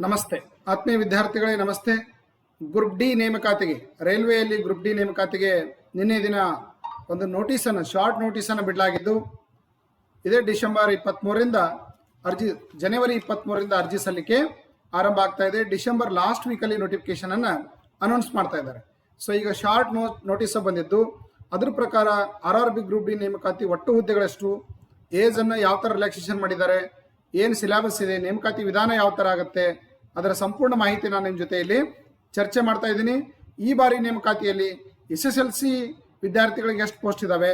ನಮಸ್ತೆ. ಆತ್ಮೀಯ ವಿದ್ಯಾರ್ಥಿಗಳೇ, ನಮಸ್ತೆ. ಗ್ರೂಪ್ ಡಿ ನೇಮಕಾತಿಗೆ, ರೈಲ್ವೆಯಲ್ಲಿ ಗ್ರೂಪ್ ಡಿ ನೇಮಕಾತಿಗೆ ನಿನ್ನೆ ದಿನ ಒಂದು ನೋಟಿಸನ್ನು, ಶಾರ್ಟ್ ನೋಟಿಸನ್ನು ಬಿಡಲಾಗಿದ್ದು, ಇದೇ ಡಿಸೆಂಬರ್ ಇಪ್ಪತ್ತ್ಮೂರರಿಂದ ಅರ್ಜಿ, ಜನವರಿ ಇಪ್ಪತ್ತ್ಮೂರರಿಂದ ಅರ್ಜಿ ಸಲ್ಲಿಕೆ ಆರಂಭ ಆಗ್ತಾ ಇದೆ. ಡಿಸೆಂಬರ್ ಲಾಸ್ಟ್ ವೀಕಲ್ಲಿ ನೋಟಿಫಿಕೇಶನನ್ನು ಅನೌನ್ಸ್ ಮಾಡ್ತಾ ಇದ್ದಾರೆ. ಸೊ, ಈಗ ಶಾರ್ಟ್ ನೋ, ನೋಟಿಸ್ ಬಂದಿದ್ದು, ಅದ್ರ ಪ್ರಕಾರ R R B group D ನೇಮಕಾತಿ ಒಟ್ಟು ಹುದ್ದೆಗಳಷ್ಟು, ಏಜನ್ನು ಯಾವ ಥರ ರಿಲ್ಯಾಕ್ಸೇಷನ್ ಮಾಡಿದ್ದಾರೆ, ಏನು ಸಿಲೆಬಸ್ ಇದೆ, ನೇಮಕಾತಿ ವಿಧಾನ ಯಾವ ಥರ ಆಗುತ್ತೆ ಅದರ ಸಂಪೂರ್ಣ ಮಾಹಿತಿ ನಾನು ನಿಮ್ಮ ಜೊತೆಯಲ್ಲಿ ಚರ್ಚೆ ಮಾಡ್ತಾ ಇದ್ದೀನಿ. ಈ ಬಾರಿ ನೇಮಕಾತಿಯಲ್ಲಿ ಎಸ್ ಎಸ್ ಎಲ್ ಸಿ ವಿದ್ಯಾರ್ಥಿಗಳಿಗೆ ಎಷ್ಟು ಪೋಸ್ಟ್ ಇದ್ದಾವೆ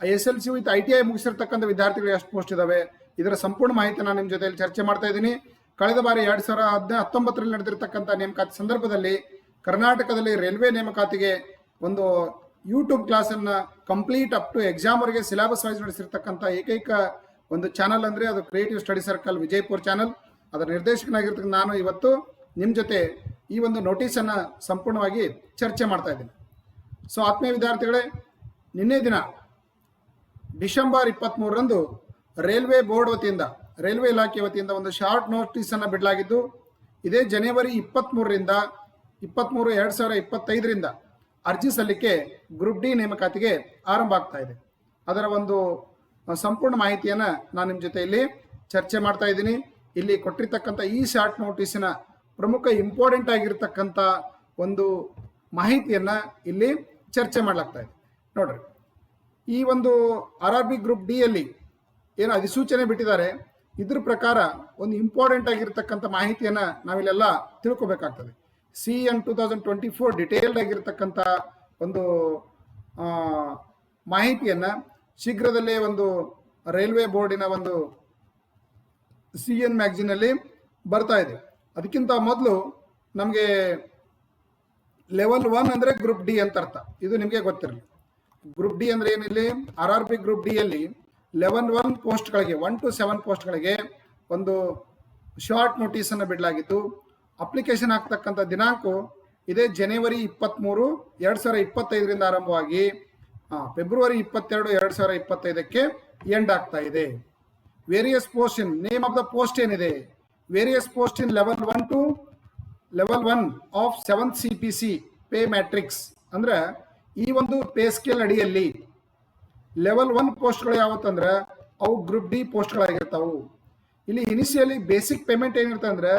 S L C with I T I ಮುಗಿಸಿರ್ತಕ್ಕಂಥ ವಿದ್ಯಾರ್ಥಿಗಳು ಎಷ್ಟು ಪೋಸ್ಟ್ ಇದ್ದಾವೆ ಇದರ ಸಂಪೂರ್ಣ ಮಾಹಿತಿ ನಾನು ನಿಮ್ಮ ಜೊತೆಯಲ್ಲಿ ಚರ್ಚೆ ಮಾಡ್ತಾ ಇದ್ದೀನಿ. ಕಳೆದ ಬಾರಿ ಎರಡು ಸಾವಿರ ಹದಿನ, ಹತ್ತೊಂಬತ್ತರಲ್ಲಿ ನಡೆದಿರ್ತಕ್ಕಂಥ ನೇಮಕಾತಿ ಸಂದರ್ಭದಲ್ಲಿ ಕರ್ನಾಟಕದಲ್ಲಿ ರೈಲ್ವೆ ನೇಮಕಾತಿಗೆ ಒಂದು ಯೂಟ್ಯೂಬ್ ಕ್ಲಾಸನ್ನು ಕಂಪ್ಲೀಟ್ ಅಪ್ ಟು ಎಕ್ಸಾಮ್ವರೆಗೆ ಸಿಲೆಬಸ್ ವೈಸ್ ನಡೆಸಿರ್ತಕ್ಕಂಥ ಏಕೈಕ ಒಂದು ಚಾನಲ್ ಅಂದರೆ ಅದು creative study circle Vijayapur channel ಅದರ ನಿರ್ದೇಶಕನಾಗಿರ್ತಕ್ಕ ನಾನು ಇವತ್ತು ನಿಮ್ಮ ಜೊತೆ ಈ ಒಂದು ನೋಟಿಸನ್ನು ಸಂಪೂರ್ಣವಾಗಿ ಚರ್ಚೆ ಮಾಡ್ತಾ ಇದ್ದೀನಿ. ಸೊ ಆತ್ಮೀಯ ವಿದ್ಯಾರ್ಥಿಗಳೇ, ನಿನ್ನೆ ದಿನ ಡಿಸೆಂಬರ್ ಇಪ್ಪತ್ತ್ಮೂರರಂದು ರೈಲ್ವೆ ಬೋರ್ಡ್ ವತಿಯಿಂದ, ರೈಲ್ವೆ ಇಲಾಖೆ ವತಿಯಿಂದ ಒಂದು ಶಾರ್ಟ್ ನೋಟಿಸನ್ನು ಬಿಡಲಾಗಿದ್ದು, ಇದೇ ಜನವರಿ ಇಪ್ಪತ್ತ್ಮೂರರಿಂದ ಇಪ್ಪತ್ತ್ಮೂರು ಎರಡು ಸಾವಿರ ಇಪ್ಪತ್ತೈದರಿಂದ ಅರ್ಜಿ ಸಲ್ಲಿಕೆ ಗ್ರೂಪ್ ಡಿ ನೇಮಕಾತಿಗೆ ಆರಂಭ ಆಗ್ತಾ ಇದೆ. ಅದರ ಒಂದು ಸಂಪೂರ್ಣ ಮಾಹಿತಿಯನ್ನು ನಾನು ನಿಮ್ಮ ಜೊತೆಯಲ್ಲಿ ಚರ್ಚೆ ಮಾಡ್ತಾ ಇದ್ದೀನಿ. ಇಲ್ಲಿ ಕೊಟ್ಟಿರ್ತಕ್ಕಂಥ ಈ ಶಾರ್ಟ್ ನೋಟಿಸಿನ ಪ್ರಮುಖ ಇಂಪಾರ್ಟೆಂಟ್ ಆಗಿರ್ತಕ್ಕಂಥ ಒಂದು ಮಾಹಿತಿಯನ್ನು ಇಲ್ಲಿ ಚರ್ಚೆ ಮಾಡಲಾಗ್ತಾ ಇದೆ. ನೋಡ್ರಿ, ಈ ಒಂದು ಆರ್ ಆರ್ ಬಿ ಗ್ರೂಪ್ ಡಿಯಲ್ಲಿ ಏನು ಅಧಿಸೂಚನೆ ಬಿಟ್ಟಿದ್ದಾರೆ, ಇದ್ರ ಪ್ರಕಾರ ಒಂದು ಇಂಪಾರ್ಟೆಂಟ್ ಆಗಿರ್ತಕ್ಕಂಥ ಮಾಹಿತಿಯನ್ನು ನಾವಿಲ್ಲೆಲ್ಲ ತಿಳ್ಕೊಬೇಕಾಗ್ತದೆ. C N two thousand twenty four detailed ಆಗಿರ್ತಕ್ಕಂಥ ಒಂದು ಮಾಹಿತಿಯನ್ನು ಶೀಘ್ರದಲ್ಲೇ ಒಂದು ರೈಲ್ವೆ ಬೋರ್ಡಿನ ಒಂದು ಸಿ ಎನ್ ಮ್ಯಾಗ್ಝಿನಲ್ಲಿ ಬರ್ತಾ ಇದೆ. ಅದಕ್ಕಿಂತ ಮೊದಲು ನಮಗೆ ಲೆವೆಲ್ ಒನ್ ಅಂದರೆ ಗ್ರೂಪ್ ಡಿ ಅಂತ ಅರ್ಥ. ಇದು ನಿಮಗೆ ಗೊತ್ತಿರಲಿ. ಗ್ರೂಪ್ ಡಿ ಅಂದರೆ ಏನಿಲ್ಲಿ ಆರ್ ಆರ್ ಪಿ ಗ್ರೂಪ್ ಡಿಯಲ್ಲಿ ಲೆವೆನ್ ಒನ್ ಪೋಸ್ಟ್ಗಳಿಗೆ ಒನ್ ಟು ಸೆವೆನ್ ಪೋಸ್ಟ್ಗಳಿಗೆ ಒಂದು ಶಾರ್ಟ್ ನೋಟಿಸನ್ನು ಬಿಡಲಾಗಿದ್ದು ಅಪ್ಲಿಕೇಶನ್ ಹಾಕ್ತಕ್ಕಂಥ ದಿನಾಂಕ ಇದೇ ಜನವರಿ ಇಪ್ಪತ್ತ್ಮೂರು ಎರಡು ಸಾವಿರ ಇಪ್ಪತ್ತೈದರಿಂದ ಆರಂಭವಾಗಿ ಫೆಬ್ರವರಿ ಇಪ್ಪತ್ತೆರಡು, ಎರಡು ಸಾವಿರ ಇಪ್ಪತ್ತೈದಕ್ಕೆ ಎಂಡ್ ಆಗ್ತಾ ಇದೆ. Various post in name of the post ಏನಿದೆ various post in level one to level one of seventh C P C pay matrix ಅಂದ್ರೆ ಈ ಒಂದು ಪೇ ಸ್ಕೇಲ್ ಅಡಿಯಲ್ಲಿ ಲೆವೆಲ್ ಒನ್ ಪೋಸ್ಟ್ಗಳು ಯಾವತ್ತಂದ್ರೆ ಅವು ಗ್ರೂಪ್ ಡಿ ಪೋಸ್ಟ್ಗಳಾಗಿರ್ತಾವೆ ಇಲ್ಲಿ ಇನಿಷಿಯಲಿ ಬೇಸಿಕ್ ಪೇಮೆಂಟ್ ಏನಿರ್ತದೆ ಅಂದ್ರೆ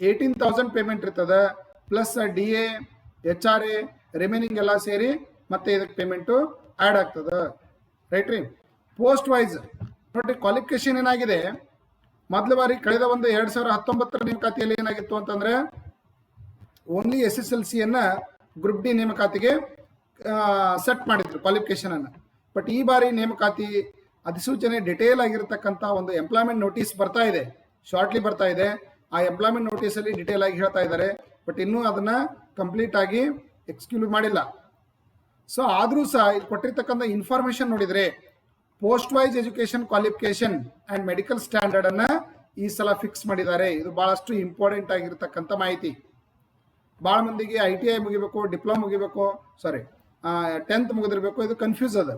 ಏಯ್ಟೀನ್ ತೌಸಂಡ್ ಪೇಮೆಂಟ್ ಇರ್ತದೆ plus D A H R A remaining ಎಲ್ಲ ಸೇರಿ ಮತ್ತೆ ಇದಕ್ಕೆ ಪೇಮೆಂಟು ಆ್ಯಡ್ ಆಗ್ತದೆ. ರೈಟ್ ರೀ? ಪೋಸ್ಟ್ ವೈಸ್ ನೋಡ್ರಿ ಕ್ವಾಲಿಫಿಕೇಶನ್ ಏನಾಗಿದೆ? ಮೊದಲ ಬಾರಿ ಕಳೆದ ಒಂದು ಎರಡು ಸಾವಿರ ಹತ್ತೊಂಬತ್ತರ ನೇಮಕಾತಿಯಲ್ಲಿ ಏನಾಗಿತ್ತು ಅಂತಂದ್ರೆ ಓನ್ಲಿ ಎಸ್ ಎಸ್ ಎಲ್ ಸಿಯನ್ನು ಗ್ರೂಪ್ ಡಿ ನೇಮಕಾತಿಗೆ ಸೆಟ್ ಮಾಡಿದ್ರು ಕ್ವಾಲಿಫಿಕೇಶನ್ ಅನ್ನು. ಬಟ್ ಈ ಬಾರಿ ನೇಮಕಾತಿ ಅಧಿಸೂಚನೆ ಡಿಟೇಲ್ ಆಗಿರತಕ್ಕಂಥ ಒಂದು ಎಂಪ್ಲಾಯ್ಮೆಂಟ್ ನೋಟಿಸ್ ಬರ್ತಾ ಇದೆ. ಶಾರ್ಟ್ಲಿ ಬರ್ತಾ ಇದೆ. ಆ ಎಂಪ್ಲಾಯ್ಮೆಂಟ್ ನೋಟಿಸಲ್ಲಿ ಡಿಟೇಲ್ ಆಗಿ ಹೇಳ್ತಾ ಇದ್ದಾರೆ. ಬಟ್ ಇನ್ನೂ ಅದನ್ನ ಕಂಪ್ಲೀಟ್ ಆಗಿ ಎಕ್ಸ್ಕ್ಲೂಡ್ ಮಾಡಿಲ್ಲ. ಸೊ ಆದರೂ ಸಹ ಇಲ್ಲಿ ಕೊಟ್ಟಿರ್ತಕ್ಕಂಥ ಇನ್ಫಾರ್ಮೇಶನ್ ನೋಡಿದರೆ post wise education qualification and medical standard ಅನ್ನ ಈ ಸಲ ಫಿಕ್ಸ್ ಮಾಡಿದ್ದಾರೆ. ಇದು ಬಹಳಷ್ಟು ಇಂಪಾರ್ಟೆಂಟ್ ಆಗಿರ್ತಕ್ಕಂಥ ಮಾಹಿತಿ. ಭಾಳ ಮಂದಿಗೆ ಐ ಟಿ ಐ ಮುಗಿಬೇಕು ಡಿಪ್ಲೊಮಾ ಮುಗಿಬೇಕು ಸಾರಿ ಟೆಂತ್ ಮುಗಿದಿರಬೇಕು, ಇದು ಕನ್ಫ್ಯೂಸ್ ಅದ.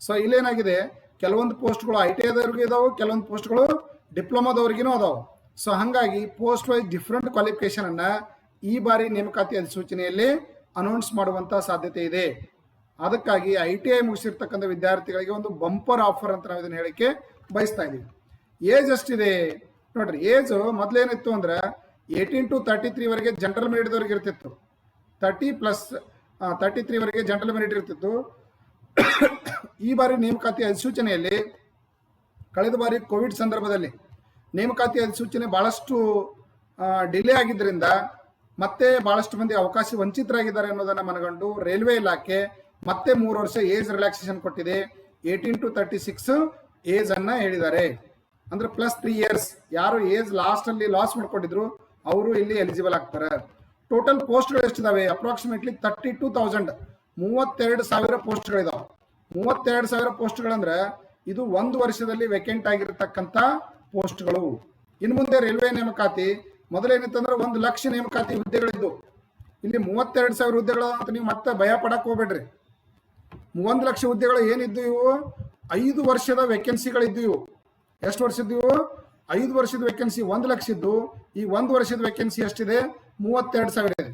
ಸೊ ಇಲ್ಲೇನಾಗಿದೆ, ಕೆಲವೊಂದು ಪೋಸ್ಟ್ಗಳು ಐ ಟಿ ಐದವ್ರಿಗೂ ಇದಾವೆ, ಕೆಲವೊಂದು ಪೋಸ್ಟ್ಗಳು ಡಿಪ್ಲೊಮಾದವ್ರಿಗೂ ಅದಾವೆ. ಸೊ ಹಾಗಾಗಿ ಪೋಸ್ಟ್ ವೈಸ್ ಡಿಫ್ರೆಂಟ್ ಕ್ವಾಲಿಫಿಕೇಶನ್ ಅನ್ನ ಈ ಬಾರಿ ನೇಮಕಾತಿ ಅಧಿಸೂಚನೆಯಲ್ಲಿ ಅನೌನ್ಸ್ ಮಾಡುವಂತ ಸಾಧ್ಯತೆ ಇದೆ. ಅದಕ್ಕಾಗಿ ಐ ಟಿ ಐ ಮುಗಿಸಿರ್ತಕ್ಕಂಥ ವಿದ್ಯಾರ್ಥಿಗಳಿಗೆ ಒಂದು ಬಂಪರ್ ಆಫರ್ ಅಂತ ನಾವು ಇದನ್ನ ಹೇಳಕ್ಕೆ ಬಯಸ್ತಾ ಇದ್ದೀವಿ. ಏಜ್ ಎಷ್ಟಿದೆ? ನೋಡ್ರಿ, ಏಜ್ ಮೊದಲೇನಿತ್ತು ಅಂದ್ರೆ ಏಯ್ಟೀನ್ ಟು ತರ್ಟಿ ತ್ರೀವರೆಗೆ ಜನರಲ್ ಮೆರಿಟ್ದವ್ರಿಗೆ ಇರ್ತಿತ್ತು. ತರ್ಟಿ ಪ್ಲಸ್ ತರ್ಟಿ ತ್ರೀವರೆಗೆ ಜನರಲ್ ಮೆರಿಟ್ ಇರ್ತಿತ್ತು. ಈ ಬಾರಿ ನೇಮಕಾತಿ ಅಧಿಸೂಚನೆಯಲ್ಲಿ, ಕಳೆದ ಬಾರಿ ಕೋವಿಡ್ ಸಂದರ್ಭದಲ್ಲಿ ನೇಮಕಾತಿ ಅಧಿಸೂಚನೆ ಭಾಳಷ್ಟು ಡಿಲೇ ಆಗಿದ್ದರಿಂದ ಮತ್ತೆ ಭಾಳಷ್ಟು ಮಂದಿ ಅವಕಾಶ ವಂಚಿತರಾಗಿದ್ದಾರೆ ಅನ್ನೋದನ್ನು ಮನಗಂಡು ರೈಲ್ವೆ ಇಲಾಖೆ ಮತ್ತೆ ಮೂರು ವರ್ಷ ಏಜ್ ರಿಲ್ಯಾಕ್ಸೇಷನ್ ಕೊಟ್ಟಿದೆ. Eighteen to thirty six age ಅನ್ನ ಹೇಳಿದ್ದಾರೆ. ಅಂದ್ರೆ ಪ್ಲಸ್ ತ್ರೀ ಇಯರ್ಸ್ ಯಾರು ಏಜ್ ಲಾಸ್ಟ್ ಅಲ್ಲಿ ಲಾಸ್ ಮಾಡ್ಕೊಂಡಿದ್ರು, ಅವರು ಇಲ್ಲಿ ಎಲಿಜಿಬಲ್ ಆಗ್ತಾರೆ. ಟೋಟಲ್ ಪೋಸ್ಟ್ಗಳು ಎಷ್ಟಿದಾವೆ? ಅಪ್ರಾಕ್ಸಿಮೇಟ್ಲಿ ತರ್ಟಿ ಟೂ ತೌಸಂಡ್ ಮೂವತ್ತೆರಡು ಸಾವಿರ ಪೋಸ್ಟ್ಗಳಿದಾವೆ ಮೂವತ್ತೆರಡು ಸಾವಿರ ಪೋಸ್ಟ್ಗಳಂದ್ರೆ ಇದು ಒಂದು ವರ್ಷದಲ್ಲಿ ವೇಕೆಂಟ್ ಆಗಿರತಕ್ಕಂಥ ಪೋಸ್ಟ್ಗಳು ಇನ್ನು ಮುಂದೆ ರೈಲ್ವೆ ನೇಮಕಾತಿ, ಮೊದಲೇನಿತ್ತಂದ್ರೆ ಒಂದು ಲಕ್ಷ ನೇಮಕಾತಿ ಹುದ್ದೆಗಳಿದ್ದು. ಇಲ್ಲಿ ಮೂವತ್ತೆರಡು ಸಾವಿರ ಹುದ್ದೆಗಳು ಅಂತ ನೀವು ಮತ್ತೆ ಭಯ ಪಡಕ್ ಹೋಗ್ಬೇಡ್ರಿ. ಒಂದು ಲಕ್ಷ ಹುದ್ದೆಗಳು ಏನಿದ್ದು ಇವು? ಐದು ವರ್ಷದ ವೇಕೆನ್ಸಿಗಳಿದ್ದು ಇವು ಎಷ್ಟು ವರ್ಷದ್ದು ಇವು ಐದು ವರ್ಷದ ವೇಕೆನ್ಸಿ ಒಂದು ಲಕ್ಷ ಇದ್ದು, ಈ ಒಂದು ವರ್ಷದ ವೇಕೆನ್ಸಿ ಎಷ್ಟಿದೆ? ಮೂವತ್ತೆರಡು ಸಾವಿರ ಇದೆ.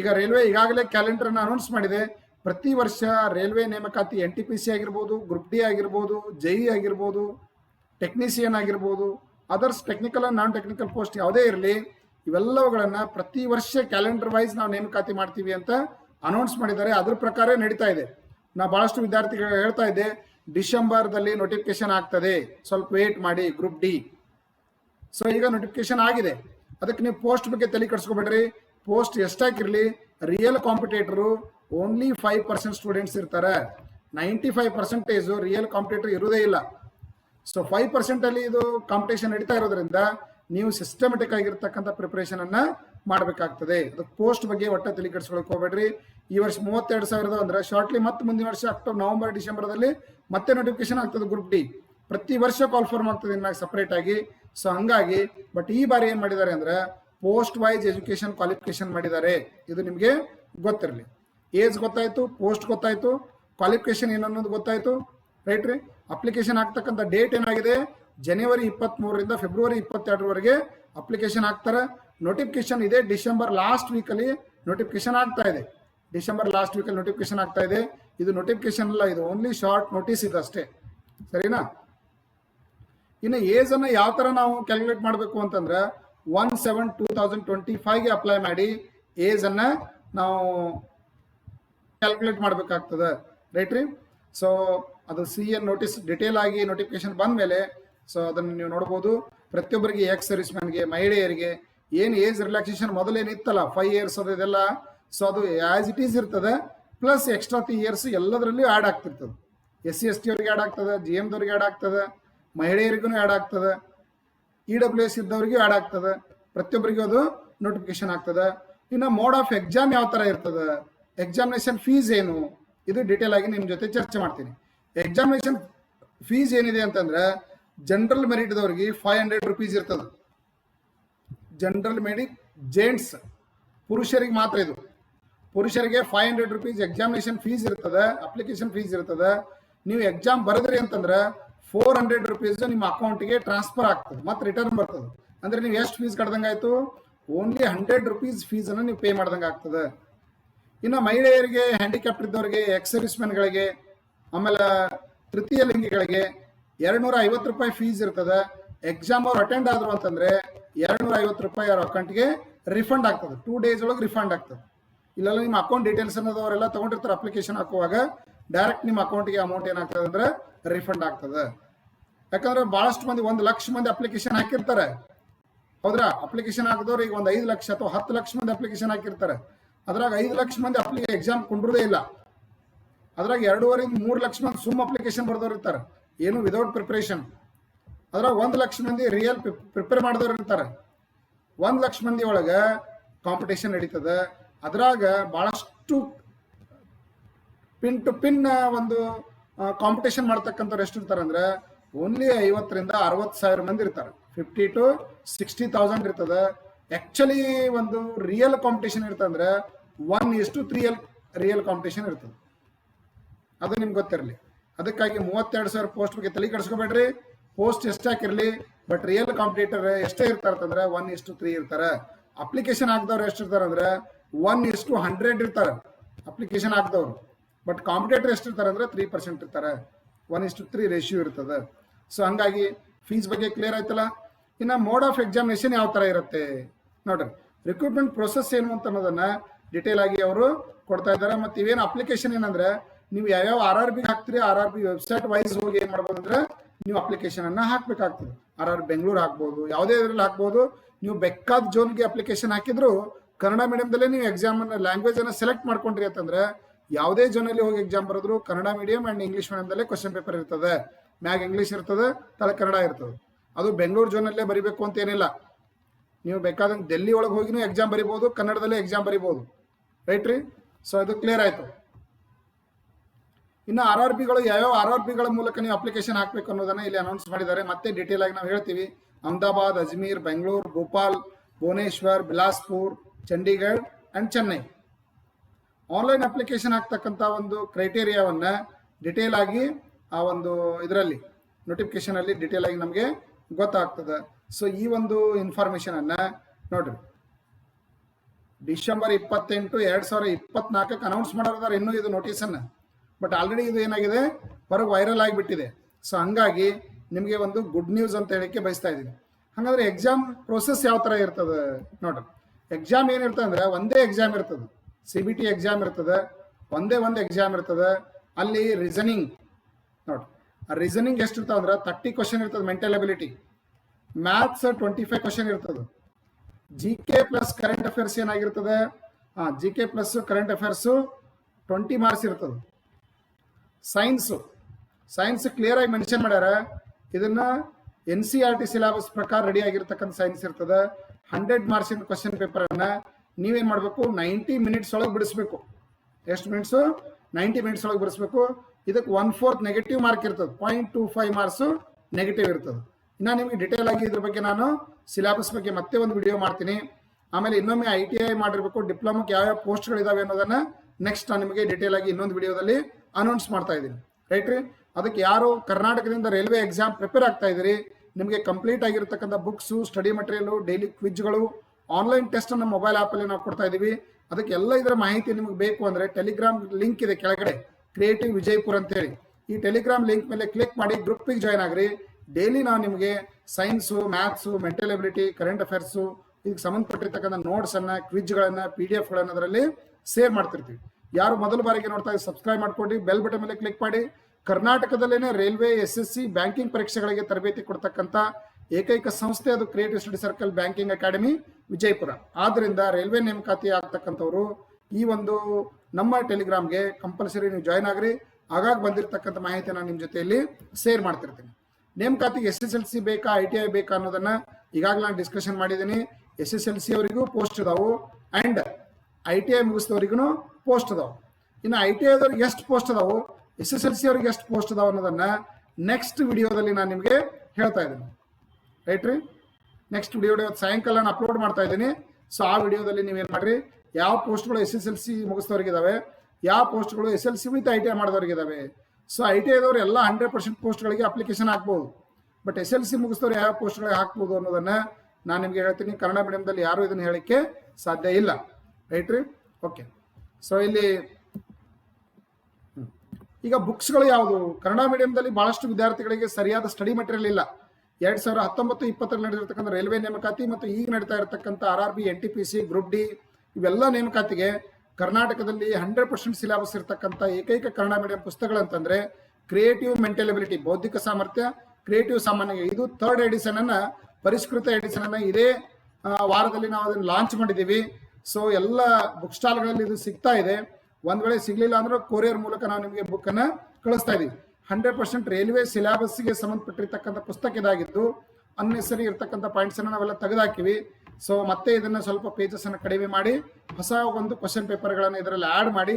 ಈಗ ರೈಲ್ವೆ ಈಗಾಗಲೇ ಕ್ಯಾಲೆಂಡರ್ ಅನ್ನು ಅನೌನ್ಸ್ ಮಾಡಿದೆ. ಪ್ರತಿ ವರ್ಷ ರೈಲ್ವೆ ನೇಮಕಾತಿ ಎನ್ ಟಿ ಪಿ ಸಿ ಆಗಿರ್ಬೋದು ಗ್ರೂಪ್ ಡಿ ಆಗಿರ್ಬೋದು ಜೈ ಆಗಿರ್ಬೋದು ಟೆಕ್ನಿಷಿಯನ್ ಆಗಿರ್ಬೋದು others technical and non technical post ಯಾವುದೇ ಇರಲಿ, ಇವೆಲ್ಲವುಗಳನ್ನು ಪ್ರತಿ ವರ್ಷ ಕ್ಯಾಲೆಂಡರ್ ವೈಸ್ ನಾವು ನೇಮಕಾತಿ ಮಾಡ್ತೀವಿ ಅಂತ ಅನೌನ್ಸ್ ಮಾಡಿದ್ದಾರೆ. ಅದ್ರ ಪ್ರಕಾರ ನಡೀತಾ ಇದೆ. ನಾ ಬಹಳಷ್ಟು ವಿದ್ಯಾರ್ಥಿಗಳು ಹೇಳ್ತಾ ಇದ್ದೆ, ಡಿಸೆಂಬರ್ದಲ್ಲಿ ನೋಟಿಫಿಕೇಶನ್ ಆಗ್ತದೆ. ಸ್ವಲ್ಪ ವೇಟ್ ಮಾಡಿ ಗ್ರೂಪ್ ಡಿ ಸೊ ಈಗ ನೋಟಿಫಿಕೇಶನ್ ಆಗಿದೆ. ಅದಕ್ಕೆ ನೀವು ಪೋಸ್ಟ್ ಬಗ್ಗೆ ತಲೆ ಕಟ್ಸ್ಕೊಬೇಡ್ರಿ post ಎಷ್ಟಾಕಿರಲಿ real competitor only five percent students ಇರ್ತಾರೆ. Ninety five percentage real competitor ಇರುವುದೇ ಇಲ್ಲ. ಸೊ ಫೈವ್ ಪರ್ಸೆಂಟಲ್ಲಿ ಇದು ಕಾಂಪಿಟೇಷನ್ ನಡೀತಾ ಇರೋದ್ರಿಂದ ನೀವು ಸಿಸ್ಟಮೆಟಿಕ್ ಆಗಿರ್ತಕ್ಕಂಥ ಪ್ರಿಪ್ರೇಷನನ್ನು ಮಾಡಬೇಕಾಗ್ತದೆ. ಅದು ಪೋಸ್ಟ್ ಬಗ್ಗೆ ಒಟ್ಟೆ ತಲೆ ಕೆಡಿಸ್ಕೊಳಕ್ ಹೋಗ್ಬೇಡ್ರಿ. ಈ ವರ್ಷ ಮೂವತ್ತೆರಡು ಸಾವಿರದ ಅಂದ್ರೆ ಶಾರ್ಟ್ಲಿ ಮತ್ತೆ ಮುಂದಿನ ವರ್ಷ ಅಕ್ಟೋಬರ್ ನವೆಂಬರ್ ಡಿಸೆಂಬರ್ದಲ್ಲಿ ಮತ್ತೆ ನೋಟಿಫಿಕೇಶನ್ ಆಗ್ತದೆ ಗ್ರೂಪ್ ಡಿ ಪ್ರತಿ ವರ್ಷ ಕಾಲ್ ಫಾರ್ಮ್ ಆಗ್ತದೆ ಇನ್ಮ್ಯಾಗ ಸಪ್ರೇಟ್ ಆಗಿ. ಸೊ ಹಂಗಾಗಿ ಬಟ್ ಈ ಬಾರಿ ಏನ್ ಮಾಡಿದ್ದಾರೆ ಅಂದ್ರೆ ಪೋಸ್ಟ್ ವೈಸ್ ಎಜುಕೇಶನ್ ಕ್ವಾಲಿಫಿಕೇಶನ್ ಮಾಡಿದ್ದಾರೆ. ಇದು ನಿಮಗೆ ಗೊತ್ತಿರಲಿ. ಏಜ್ ಗೊತ್ತಾಯ್ತು ಪೋಸ್ಟ್ ಗೊತ್ತಾಯ್ತು ಕ್ವಾಲಿಫಿಕೇಶನ್ ಏನನ್ನೋದು ಗೊತ್ತಾಯ್ತು ರೈಟ್ ರೀ? ಅಪ್ಲಿಕೇಶನ್ ಆಗ್ತಕ್ಕಂಥ ಡೇಟ್ ಏನಾಗಿದೆ? ಜನವರಿ ಇಪ್ಪತ್ತ್ ಮೂರರಿಂದ ಫೆಬ್ರವರಿ ಇಪ್ಪತ್ತೆರಡರವರೆಗೆ ಅಪ್ಲಿಕೇಶನ್ ಹಾಕ್ತಾರೆ ನೋಟಿಫಿಕೇಶನ್ ಇದೆ. ಡಿಸೆಂಬರ್ ಲಾಸ್ಟ್ ವೀಕಲ್ಲಿ ನೋಟಿಫಿಕೇಶನ್ ಆಗ್ತಾ ಇದೆ. ಡಿಸೆಂಬರ್ ಲಾಸ್ಟ್ ವೀಕಲ್ಲಿ ನೋಟಿಫಿಕೇಶನ್ ಆಗ್ತಾ ಇದೆ. ಇದು ನೋಟಿಫಿಕೇಶನ್ ಅಲ್ಲ, ಇದು ಓನ್ಲಿ ಶಾರ್ಟ್ ನೋಟಿಸ್ ಇದೆ ಅಷ್ಟೇ. ಸರಿನಾ? ಇನ್ನು ಏಜ್ ಅನ್ನ ಯಾವ ತರ ನಾವು ಕ್ಯಾಲ್ಕುಲೇಟ್ ಮಾಡಬೇಕು ಅಂತಂದ್ರೆ one seven two thousand twenty ಫೈವ್ಗೆ apply ಮಾಡಿ ಏಜ್ ಅನ್ನ ನಾವು ಕ್ಯಾಲ್ಕುಲೇಟ್ ಮಾಡಬೇಕಾಗ್ತದೆ. ರೈಟ್ ರೀ? ಸೊ ಅದು ಸಿ ಎನ್ ನೋಟಿಸ್ ಡಿಟೇಲ್ ಆಗಿ ನೋಟಿಫಿಕೇಶನ್ ಬಂದ ಮೇಲೆ ಸೊ ಅದನ್ನು ನೀವು ನೋಡ್ಬೋದು. ಪ್ರತಿಯೊಬ್ಬರಿಗೆ ಎಕ್ಸ್ ಸರ್ವಿಸ್ ಮ್ಯಾನ್ಗೆ ಮಹಿಳೆಯರಿಗೆ ಏನು ಏಜ್ ರಿಲ್ಯಾಕ್ಸೇಷನ್ ಮೊದಲೇನಿತ್ತಲ್ಲ ಫೈವ್ ಇಯರ್ಸ್ ಅದು ಇದೆಲ್ಲ. ಸೊ ಅದು ಆಸ್ ಇಟ್ ಈಸ್ ಇರ್ತದೆ. ಪ್ಲಸ್ ಎಕ್ಸ್ಟ್ರಾ ತ್ರೀ ಇಯರ್ಸ್ ಎಲ್ಲದರಲ್ಲೂ ಆ್ಯಡ್ ಆಗ್ತಿರ್ತದೆ. ಎಸ್ ಸಿ ಎಸ್ ಟಿ ಅವ್ರಿಗೆ ಆ್ಯಡ್ ಆಗ್ತದೆ ಜಿ ಎಮ್ದವ್ರಿಗೆ ಆ್ಯಡ್ ಆಗ್ತದೆ ಮಹಿಳೆಯರಿಗೂ ಆ್ಯಡ್ ಆಗ್ತದೆ ಇ ಡಬ್ಲ್ಯೂ ಎಸ್ ಇದ್ದವ್ರಿಗೂ ಆ್ಯಡ್ ಆಗ್ತದೆ. ಪ್ರತಿಯೊಬ್ಬರಿಗೂ ಅದು ನೋಟಿಫಿಕೇಶನ್ ಆಗ್ತದೆ. ಇನ್ನು ಮೋಡ್ ಆಫ್ ಎಕ್ಸಾಮ್ ಯಾವ ಥರ ಇರ್ತದೆ? ಎಕ್ಸಾಮಿನೇಷನ್ ಫೀಸ್ ಏನು? ಇದು ಡೀಟೇಲ್ ಆಗಿ ನಿಮ್ಮ ಜೊತೆ ಚರ್ಚೆ ಮಾಡ್ತೀನಿ. ಎಕ್ಸಾಮಿನೇಷನ್ ಫೀಸ್ ಏನಿದೆ ಅಂತಂದ್ರೆ ಜನರಲ್ ಮೆರಿಟ್ದವ್ರಿಗೆ ಫೈವ್ ಹಂಡ್ರೆಡ್ ರುಪೀಸ್ ಇರ್ತದೆ. ಜನರಲ್ ಮೇಡಿ ಜೆಂಟ್ಸ್, ಪುರುಷರಿಗೆ ಮಾತ್ರ ಇದು. ಪುರುಷರಿಗೆ five hundred rupees examination fees ಇರ್ತದೆ ಅಪ್ಲಿಕೇಶನ್ ಫೀಸ್ ಇರ್ತದೆ. ನೀವು ಎಕ್ಸಾಮ್ ಬರೆದ್ರಿ ಅಂತಂದ್ರೆ ಫೋರ್ ಹಂಡ್ರೆಡ್ ರುಪೀಸ್ ನಿಮ್ಮ ಅಕೌಂಟ್ಗೆ ಟ್ರಾನ್ಸ್ಫರ್ ಆಗ್ತದೆ, ಮತ್ತೆ ರಿಟರ್ನ್ ಬರ್ತದೆ. ಅಂದ್ರೆ ನೀವು ಎಷ್ಟು ಫೀಸ್ ಕಡ್ದಂಗೆ ಓನ್ಲಿ ಹಂಡ್ರೆಡ್ ರುಪೀಸ್ ಫೀಸನ್ನು ನೀವು ಪೇ ಮಾಡ್ದಂಗೆ ಆಗ್ತದೆ. ಇನ್ನು ಮಹಿಳೆಯರಿಗೆ ಹ್ಯಾಂಡಿಕ್ಯಾಪ್ಟ್ ಇದ್ದವರಿಗೆ ಎಕ್ಸ್ ಸರ್ವಿಸ್ಮೆನ್ಗಳಿಗೆ ಆಮೇಲೆ ತೃತೀಯ ಲಿಂಗಿಗಳಿಗೆ ಎರಡ್ನೂರ ಐವತ್ತು ರೂಪಾಯಿ ಫೀಸ್ ಇರ್ತದೆ. ಎಕ್ಸಾಮ್ ಅವ್ರು ಅಟೆಂಡ್ ಆದರು ಅಂತಂದ್ರೆ ಎರಡ್ನೂರ ಐವತ್ತು ರೂಪಾಯಿ ಅವ್ರ ಅಕೌಂಟ್ಗೆ ರಿಫಂಡ್ ಆಗ್ತದೆ. ಟೂ ಡೇಸ್ ಒಳಗೆ ರಿಫಂಡ್ ಆಗ್ತದೆ. ಇಲ್ಲೆಲ್ಲ ನಿಮ್ಮ ಅಕೌಂಟ್ ಡೀಟೇಲ್ಸ್ ಅನ್ನೋದು ಅವರೆಲ್ಲ ತಗೊಂಡಿರ್ತಾರೆ ಅಪ್ಲಿಕೇಶನ್ ಹಾಕುವಾಗ. ಡೈರೆಕ್ಟ್ ನಿಮ್ಮ ಅಕೌಂಟ್ಗೆ ಅಮೌಂಟ್ ಏನಾಗ್ತದೆ ಅಂದ್ರೆ ರಿಫಂಡ್ ಆಗ್ತದೆ. ಯಾಕಂದ್ರೆ ಬಹಳಷ್ಟು ಮಂದಿ, ಒಂದು ಲಕ್ಷ ಮಂದಿ ಅಪ್ಲಿಕೇಶನ್ ಹಾಕಿರ್ತಾರೆ. ಹೌದ್ರಾ? ಅಪ್ಲಿಕೇಶನ್ ಹಾಕಿದವ್ರು ಈಗ ಒಂದು ಐದು ಲಕ್ಷ ಅಥವಾ ಹತ್ತು ಲಕ್ಷ ಮಂದಿ ಅಪ್ಲಿಕೇಶನ್ ಹಾಕಿರ್ತಾರೆ. ಅದ್ರಾಗ ಐದು ಲಕ್ಷ ಮಂದಿ ಅಪ್ಲಿ ಎಕ್ಸಾಮ್ ಕೊಂಡ್ರದೇ ಇಲ್ಲ. ಅದ್ರಾಗ ಎರಡೂವರೆ ಮೂರು ಲಕ್ಷ ಮಂದಿ ಸುಮ್ ಅಪ್ಲಿಕೇಶನ್ ಬರ್ದವ್ರು ಇರ್ತಾರೆ ಏನು ವಿದೌಟ್ ಪ್ರಿಪರೇಷನ್ ಅದ್ರಾಗ ಒಂದು ಲಕ್ಷ ಮಂದಿ ರಿಯಲ್ ಪ್ರಿಪೇರ್ ಮಾಡಿದವ್ರು ಇರ್ತಾರೆ ಒಂದು ಲಕ್ಷ ಮಂದಿ ಒಳಗೆ ಕಾಂಪಿಟೇಷನ್ ನಡೀತದ. ಅದ್ರಾಗ ಬಹಳಷ್ಟು ಪಿನ್ ಟು ಪಿನ್ ಒಂದು ಕಾಂಪಿಟೇಷನ್ ಮಾಡ್ತಕ್ಕಂಥವ್ರು ಎಷ್ಟು ಇರ್ತಾರೆ ಅಂದ್ರೆ ಓನ್ಲಿ ಐವತ್ತರಿಂದ ಅರವತ್ತು ಸಾವಿರ ಮಂದಿ ಇರ್ತಾರೆ. ಫಿಫ್ಟಿ ಟು ಸಿಕ್ಸ್ಟಿ ತೌಸಂಡ್ ಇರ್ತದೆ. ಆ್ಯಕ್ಚುಲಿ ಒಂದು ರಿಯಲ್ ಕಾಂಪಿಟೇಷನ್ ಇರ್ತಂದ್ರೆ ಒನ್ ಇಸ್ ಟು ತ್ರೀಯಲ್ ರಿಯಲ್ ಕಾಂಪಿಟೇಷನ್ ಇರ್ತದೆ. ಅದು ನಿಮ್ಗೆ ಗೊತ್ತಿರಲಿ. ಅದಕ್ಕಾಗಿ ಮೂವತ್ತೆರಡು ಸಾವಿರ ಪೋಸ್ಟ್ ಬಗ್ಗೆ ತಲೆ ಕೆಡಿಸ್ಕೋಬೇಡ್ರಿ. ಪೋಸ್ಟ್ ಎಷ್ಟಾಕಿರಲಿ ಬಟ್ ರಿಯಲ್ ಕಾಂಪಿಟೇಟರ್ ಎಷ್ಟೇ ಇರ್ತಾರೆ ಅಂತಂದ್ರೆ ಒನ್ ಇಸ್ ಟು ತ್ರೀ ಇರ್ತಾರೆ. ಅಪ್ಲಿಕೇಶನ್ ಹಾಕ್ದವ್ರು ಇರ್ತಾರೆ ಅಂದ್ರೆ ಒನ್ ಇಸ್ ಟು ಹಂಡ್ರೆಡ್ ಇರ್ತಾರೆ ಅಪ್ಲಿಕೇಶನ್ ಹಾಕ್ದವ್ರು. ಬಟ್ ಕಾಂಪಿಟೇಟರ್ ಎಷ್ಟಿರ್ತಾರೆ ಅಂದ್ರೆ ತ್ರೀ ಪರ್ಸೆಂಟ್ ಇರ್ತಾರೆ. One is to three ratio ಇರ್ತದೆ. ಸೊ ಹಂಗಾಗಿ ಫೀಸ್ ಬಗ್ಗೆ ಕ್ಲಿಯರ್ ಆಯ್ತಲ್ಲ? ಇನ್ನು ಮೋಡ್ ಆಫ್ ಎಕ್ಸಾಮಿನೇಷನ್ ಯಾವ ಥರ ಇರುತ್ತೆ? ನೋಡ್ರಿ ರಿಕ್ರೂಟ್ಮೆಂಟ್ ಪ್ರೊಸೆಸ್ ಏನು ಅಂತ ಅನ್ನೋದನ್ನ ಡಿಟೇಲ್ ಆಗಿ ಅವರು ಕೊಡ್ತಾ ಇದ್ದಾರೆ. ಮತ್ತು ಇವೇನು ಅಪ್ಲಿಕೇಶನ್ ಏನಂದ್ರೆ, ನೀವು ಯಾವ್ಯಾವ ಆರ್ ಆರ್ ಬಿ ಹಾಕ್ತೀರಿ R R B website wise ಹೋಗಿ ಏನು ಮಾಡ್ಬೋದು ಅಂದ್ರೆ ನೀವು ಅಪ್ಲಿಕೇಶನ್ ಅನ್ನ ಹಾಕ್ಬೇಕಾಗ್ತದೆ. ಆರ್ ಆರ್ ಬೆಂಗಳೂರು ಹಾಕ್ಬೋದು ಯಾವುದೇ ಇದ್ರಲ್ಲಿ ಹಾಕ್ಬೋದು. ನೀವು ಬೇಕಾದ ಜೋನ್ಗೆ ಅಪ್ಲಿಕೇಶನ್ ಹಾಕಿದ್ರು ಕನ್ನಡ ಮೀಡಿಯಂದಲ್ಲೇ ನೀವು ಎಕ್ಸಾಮ್ ಲ್ಯಾಂಗ್ವೇಜ್ ಅನ್ನ ಸೆಲೆಕ್ಟ್ ಮಾಡ್ಕೊಂಡ್ರಿ ಅಂತಂದ್ರೆ ಯಾವುದೇ ಜೋನಲ್ಲಿ ಹೋಗಿ ಎಕ್ಸಾಮ್ ಬರೆದ್ರು ಕನ್ನಡ ಮೀಡಿಯಂ ಅಂಡ್ ಇಂಗ್ಲಿಷ್ ಮೀಡಿಯಂದಲ್ಲೇ ಕ್ವಶನ್ ಪೇಪರ್ ಇರ್ತದೆ. ಮ್ಯಾಗ್ ಇಂಗ್ಲಿಷ್ ಇರ್ತದೆ, ತಲೆ ಕನ್ನಡ ಇರ್ತದೆ. ಅದು ಬೆಂಗಳೂರು ಜೋನಲ್ಲೇ ಬರಿಬೇಕು ಅಂತ ಏನಿಲ್ಲ. ನೀವು ಬೇಕಾದಂಗೆ ಡೆಲ್ಲಿ ಒಳಗೆ ಹೋಗಿನೂ ಎಕ್ಸಾಮ್ ಬರಿಬೋದು, ಕನ್ನಡದಲ್ಲೇ ಎಕ್ಸಾಮ್ ಬರಿಬೋದು. ರೈಟ್ ರೀ? ಸೊ ಅದು ಕ್ಲಿಯರ್ ಆಯ್ತು. ಇನ್ನು ಆರ್ ಆರ್ ಬಿಗಳು ಯಾವ್ಯಾವ ಆರ್ ಆರ್ ಬಿಗಳ ಮೂಲಕ ನೀವು ಅಪ್ಲಿಕೇಶನ್ ಹಾಕ್ಬೇಕು ಅನ್ನೋದನ್ನ ಇಲ್ಲಿ ಅನೌನ್ಸ್ ಮಾಡಿದ್ದಾರೆ. ಮತ್ತೆ ಡೀಟೇಲ್ ಆಗಿ ನಾವು ಹೇಳ್ತೀವಿ. Ahmedabad, Ajmer, Bengaluru, Bhopal, Bhubaneswar, Bilaspur, Chandigarh and Chennai. Online application ಆಗ್ತಕ್ಕಂಥ ಒಂದು ಕ್ರೈಟೇರಿಯಾವನ್ನ ಡಿಟೇಲ್ ಆಗಿ ಆ ಒಂದು ಇದರಲ್ಲಿ ನೋಟಿಫಿಕೇಶನ್ ಅಲ್ಲಿ ಡಿಟೇಲ್ ಆಗಿ ನಮಗೆ ಗೊತ್ತಾಗ್ತದೆ. ಸೊ ಈ ಒಂದು ಇನ್ಫಾರ್ಮೇಶನ್ ಅನ್ನ ನೋಡ್ರಿ. ಡಿಸೆಂಬರ್ ಇಪ್ಪತ್ತೆಂಟು, ಎರಡ್ ಸಾವಿರದ ಇಪ್ಪತ್ನಾಲ್ಕಕ್ಕೆ ಅನೌನ್ಸ್ ಮಾಡೋದಾರ ಇನ್ನೂ ಇದು ನೋಟಿಸನ್ನು ಬಟ್ ಆಲ್ರೆಡಿ ಇದು ಏನಾಗಿದೆ? ಹೊರಗೆ ವೈರಲ್ ಆಗಿಬಿಟ್ಟಿದೆ. ಸೊ ಹಂಗಾಗಿ ನಿಮಗೆ ಒಂದು ಗುಡ್ ನ್ಯೂಸ್ ಅಂತ ಹೇಳಕ್ಕೆ ಬಯಸ್ತಾ ಇದ್ದೀನಿ. ಹಾಗಾದ್ರೆ ಎಕ್ಸಾಮ್ ಪ್ರೋಸೆಸ್ ಯಾವ ಥರ ಇರ್ತದೆ ನೋಡ್ರಿ. ಎಕ್ಸಾಮ್ ಏನಿರ್ತದೆ ಅಂದ್ರೆ ಒಂದೇ ಎಕ್ಸಾಮ್ ಇರ್ತದೆ. ಸಿ ಬಿ ಟಿ ಎಕ್ಸಾಮ್ ಇರ್ತದೆ. ಒಂದೇ ಒಂದು ಎಕ್ಸಾಮ್ ಇರ್ತದೆ. ಅಲ್ಲಿ ರೀಸನಿಂಗ್ ನೋಡ್ರಿ. ಆ ರೀಸನಿಂಗ್ ಎಷ್ಟು ಇರ್ತಾವ ಅಂದ್ರೆ ತರ್ಟಿ ಕ್ವಶನ್ ಇರ್ತದೆ mental ability maths twenty five question ಇರ್ತದೆ. G K plus current affairs ಏನಾಗಿರ್ತದೆ? ಹಾಂ G K plus current affairs twenty marks ಇರ್ತದೆ. ಸೈನ್ಸು ಸೈನ್ಸ್ ಕ್ಲಿಯರ್ ಆಗಿ ಮೆನ್ಷನ್ ಮಾಡ್ಯಾರ. ಇದನ್ನ N C R T syllabus ಪ್ರಕಾರ ರೆಡಿ ಆಗಿರ್ತಕ್ಕಂಥ ಸೈನ್ಸ್ ಇರ್ತದೆ. ಹಂಡ್ರೆಡ್ ಮಾರ್ಕ್ಸಿನ ಕ್ವಶನ್ ಪೇಪರ್ ಅನ್ನ ನೀವೇನ್ ಮಾಡಬೇಕು? ನೈಂಟಿ ಮಿನಿಟ್ಸ್ ಒಳಗೆ ಬಿಡಿಸ್ಬೇಕು. ಎಷ್ಟು ಮಿನಿಟ್ಸು ನೈಂಟಿ ಮಿನಿಟ್ಸ್ ಒಳಗೆ ಬಿಡಿಸ್ಬೇಕು. ಇದಕ್ಕೆ ಒನ್ ಫೋರ್ತ್ ನೆಗೆಟಿವ್ ಮಾರ್ಕ್ ಇರ್ತದೆ. Point two five marks negative ಇರ್ತದೆ. ಇನ್ನು ನಿಮಗೆ ಡಿಟೇಲ್ ಆಗಿ ಇದ್ರ ಬಗ್ಗೆ ನಾನು ಸಿಲಾಬಸ್ ಬಗ್ಗೆ ಮತ್ತೆ ಒಂದು ವಿಡಿಯೋ ಮಾಡ್ತೀನಿ. ಆಮೇಲೆ ಇನ್ನೊಮ್ಮೆ ಐ ಟಿ ಐ ಮಾಡಿರ್ಬೇಕು ಡಿಪ್ಲೊಮಕ್ಕೆ ಯಾವ್ಯಾವ ಪೋಸ್ಟ್ಗಳಿದಾವೆ ಅನ್ನೋದನ್ನ ನೆಕ್ಸ್ಟ್ ನಾನು ನಿಮಗೆ ಡಿಟೇಲ್ ಆಗಿ ಇನ್ನೊಂದು ವಿಡಿಯೋದಲ್ಲಿ ಅನೌನ್ಸ್ ಮಾಡ್ತಾ ಇದ್ದೀನಿ. ರೈಟ್ ರೀ? ಅದಕ್ಕೆ ಯಾರು ಕರ್ನಾಟಕದಿಂದ ರೈಲ್ವೆ ಎಕ್ಸಾಮ್ ಪ್ರಿಪೇರ್ ಆಗ್ತಾ ಇದ್ದೀರಿ, ನಿಮಗೆ ಕಂಪ್ಲೀಟ್ ಆಗಿರತಕ್ಕಂಥ ಬುಕ್ಸು ಸ್ಟಡಿ ಮಟೀರಿಯಲು ಡೈಲಿ ಕ್ವಿಜ್ಗಳು ಆನ್ಲೈನ್ ಟೆಸ್ಟ್ ಮೊಬೈಲ್ ಆ್ಯಪಲ್ಲಿ ನಾವು ಕೊಡ್ತಾ ಇದ್ದೀವಿ. ಅದಕ್ಕೆ ಎಲ್ಲ ಇದರ ಮಾಹಿತಿ ನಿಮಗೆ ಬೇಕು ಅಂದರೆ ಟೆಲಿಗ್ರಾಮ್ ಲಿಂಕ್ ಇದೆ ಕೆಳಗಡೆ. ಕ್ರಿಯೇಟಿವ್ ವಿಜಯಪುರ್ ಅಂತೇಳಿ. ಈ ಟೆಲಿಗ್ರಾಮ್ ಲಿಂಕ್ ಮೇಲೆ ಕ್ಲಿಕ್ ಮಾಡಿ ಗ್ರೂಪಿಗೆ ಜಾಯ್ನ್ ಆಗ್ರಿ. ಡೈಲಿ ನಾವು ನಿಮಗೆ science maths mental ability current affairs ಇದಕ್ಕೆ ಸಂಬಂಧಪಟ್ಟಿರ್ತಕ್ಕಂಥ ನೋಟ್ಸನ್ನು ಕ್ವಿಜ್ಗಳನ್ನು ಪಿ ಡಿ ಎಫ್ಗಳನ್ನು ಅದರಲ್ಲಿ ಸೇವ್ ಮಾಡ್ತಿರ್ತೀವಿ. ಯಾರು ಮೊದಲ ಬಾರಿಗೆ ನೋಡ್ತಾ ಸಬ್ಸ್ಕ್ರೈಬ್ ಮಾಡ್ಕೊಂಡು ಬೆಲ್ ಬಟನ್ ಮೇಲೆ ಕ್ಲಿಕ್ ಮಾಡಿ. ಕರ್ನಾಟಕದಲ್ಲೇನೆ railway S S C banking ಪರೀಕ್ಷೆಗಳಿಗೆ ತರಬೇತಿ ಕೊಡ್ತಕ್ಕಂಥ ಏಕೈಕ ಸಂಸ್ಥೆ ಅದು creative study circle banking academy Vijayapura. ಆದ್ರಿಂದ ರೈಲ್ವೆ ನೇಮಕಾತಿ ಆಗ್ತಕ್ಕಂಥವ್ರು ಈ ಒಂದು ನಮ್ಮ ಟೆಲಿಗ್ರಾಮ್ಗೆ ಕಂಪಲ್ಸರಿ ನೀವು ಜಾಯ್ನ್ ಆಗ್ರಿ. ಆಗಾಗ ಬಂದಿರತಕ್ಕಂಥ ಮಾಹಿತಿ ನಾನು ನಿಮ್ಮ ಜೊತೆಯಲ್ಲಿ ಶೇರ್ ಮಾಡ್ತಿರ್ತೀನಿ. ನೇಮಕಾತಿಗೆ ಎಸ್ ಎಸ್ ಎಲ್ ಸಿ ಬೇಕಾ ಐ ಟಿ ಐ ಬೇಕಾ ಅನ್ನೋದನ್ನ ಈಗಾಗಲೇ ನಾನು ಡಿಸ್ಕಷನ್ ಮಾಡಿದ್ದೀನಿ. ಎಸ್ ಎಸ್ ಎಲ್ ಸಿ ಅವರಿಗೂ ಪೋಸ್ಟ್ ಇದಾವು. ಅಂಡ್ ಐ ಟಿ ಐ ಮುಗಿಸಿದವರಿಗೂ ಪೋಸ್ಟ್ ಅದಾವೆ. ಇನ್ನು ಐ ಟಿ ಐದವ್ರಿಗೆ ಎಷ್ಟು ಪೋಸ್ಟ್ ಅದಾವು? ಎಸ್ ಎಸ್ ಎಲ್ ಸಿ ಅವ್ರಿಗೆ ಎಷ್ಟು ಪೋಸ್ಟ್ ಅದಾವ ಅನ್ನೋದನ್ನ ನೆಕ್ಸ್ಟ್ ವಿಡಿಯೋದಲ್ಲಿ ನಾನು ನಿಮಗೆ ಹೇಳ್ತಾ ಇದ್ದೀನಿ. ರೈಟ್ ರೀ? ನೆಕ್ಸ್ಟ್ ವಿಡಿಯೋ ಸಾಯಂಕಾಲ ನಾನು ಅಪ್ಲೋಡ್ ಮಾಡ್ತಾ ಇದ್ದೀನಿ. ಸೊ ಆ ವಿಡಿಯೋದಲ್ಲಿ ನೀವೇನು ಮಾಡ್ರಿ? ಯಾವ ಪೋಸ್ಟ್ಗಳು ಎಸ್ ಎಸ್ ಎಲ್ ಸಿ ಮುಗಿಸಿದವ್ರಿಗಿದಾವೆ ಯಾವ ಪೋಸ್ಟ್ಗಳು S L C with I T I ಮಾಡಿದವ್ರಿಗಿದಾವೆ? So I T ಐದವ್ರು ಎಲ್ಲ ಹಂಡ್ರೆಡ್ ಪರ್ಸೆಂಟ್ ಪೋಸ್ಟ್ಗಳಿಗೆ ಅಪ್ಲಿಕೇಶನ್ ಹಾಕ್ಬೋದು. ಬಟ್ ಎಸ್ ಎಲ್ ಸಿ ಮುಗಿಸಿದವ್ರು ಯಾವ ಪೋಸ್ಟ್ಗಳಿಗೆ ಹಾಕ್ಬೋದು ಅನ್ನೋದನ್ನ ನಾನು ನಿಮಗೆ ಹೇಳ್ತೀನಿ. ಕನ್ನಡ ಮೀಡಿಯಮ್ದಲ್ಲಿ ಯಾರು ಇದನ್ನು ಹೇಳಕ್ಕೆ ಸಾಧ್ಯ ಇಲ್ಲ. ರೈಟ್ ರೀ? ಓಕೆ ಸೊ ಇಲ್ಲಿ. ಈಗ ಬುಕ್ಸ್ಗಳು ಯಾವುದು? ಕನ್ನಡ ಮೀಡಿಯಂದಲ್ಲಿ ಬಹಳಷ್ಟು ವಿದ್ಯಾರ್ಥಿಗಳಿಗೆ ಸರಿಯಾದ ಸ್ಟಡಿ ಮಟೀರಿಯಲ್ ಇಲ್ಲ. ಎರಡ್ ಸಾವಿರ ಹತ್ತೊಂಬತ್ತು ಇಪ್ಪತ್ತರಲ್ಲಿ ನಡೆದಿರತಕ್ಕಂಥ ರೈಲ್ವೆ ನೇಮಕಾತಿ ಮತ್ತು ಈಗ ನಡೀತಾ ಇರತಕ್ಕಂಥ R R B N T P C group D ಇವೆಲ್ಲ ನೇಮಕಾತಿಗೆ ಕರ್ನಾಟಕದಲ್ಲಿ ಹಂಡ್ರೆಡ್ ಪರ್ಸೆಂಟ್ ಸಿಲೆಬಸ್ ಇರತಕ್ಕಂಥ ಏಕೈಕ ಕನ್ನಡ ಮೀಡಿಯಂ ಪುಸ್ತಕಗಳಂತಂದ್ರೆ ಕ್ರಿಯೇಟಿವ್ ಮೆಂಟಲ್ ಎಬಿಲಿಟಿ ಬೌದ್ಧಿಕ ಸಾಮರ್ಥ್ಯ ಕ್ರಿಯೇಟಿವ್ ಸಾಮಾನ್ಯ, ಇದು ಥರ್ಡ್ ಎಡಿಷನ್ ಅನ್ನ, ಪರಿಷ್ಕೃತ ಎಡಿಷನ್ ಅನ್ನ ಇದೇ ವಾರದಲ್ಲಿ ನಾವು ಅದನ್ನು ಲಾಂಚ್ ಮಾಡಿದ್ದೀವಿ. ಸೊ ಎಲ್ಲ ಬುಕ್ ಸ್ಟಾಲ್ಗಳಲ್ಲಿ ಇದು ಸಿಗ್ತಾ ಇದೆ. ಒಂದ್ ವೇಳೆ ಸಿಗ್ಲಿಲ್ಲ ಅಂದ್ರೆ ಕೊರಿಯರ್ ಮೂಲಕ ನಾವು ನಿಮಗೆ ಬುಕ್ ಅನ್ನ ಕಳಿಸ್ತಾ ಇದೀವಿ. ಹಂಡ್ರೆಡ್ ಪರ್ಸೆಂಟ್ ರೈಲ್ವೆ ಸಿಲೆಬಸ್ಗೆ ಸಂಬಂಧಪಟ್ಟಿರ್ತಕ್ಕಂಥ ಪುಸ್ತಕ ಇದಾಗಿದ್ದು ಅನ್ನೆಸರಿ ಇರ್ತಕ್ಕಂಥ ಪಾಯಿಂಟ್ಸ್ ಅನ್ನ ನಾವೆಲ್ಲ ತೆಗೆದಾಕಿವಿ. ಸೊ ಮತ್ತೆ ಇದನ್ನ ಸ್ವಲ್ಪ ಪೇಜಸ್ ಅನ್ನ ಕಡಿಮೆ ಮಾಡಿ, ಹೊಸ ಒಂದು ಕ್ವಶನ್ ಪೇಪರ್ಗಳನ್ನು ಇದರಲ್ಲಿ ಆಡ್ ಮಾಡಿ,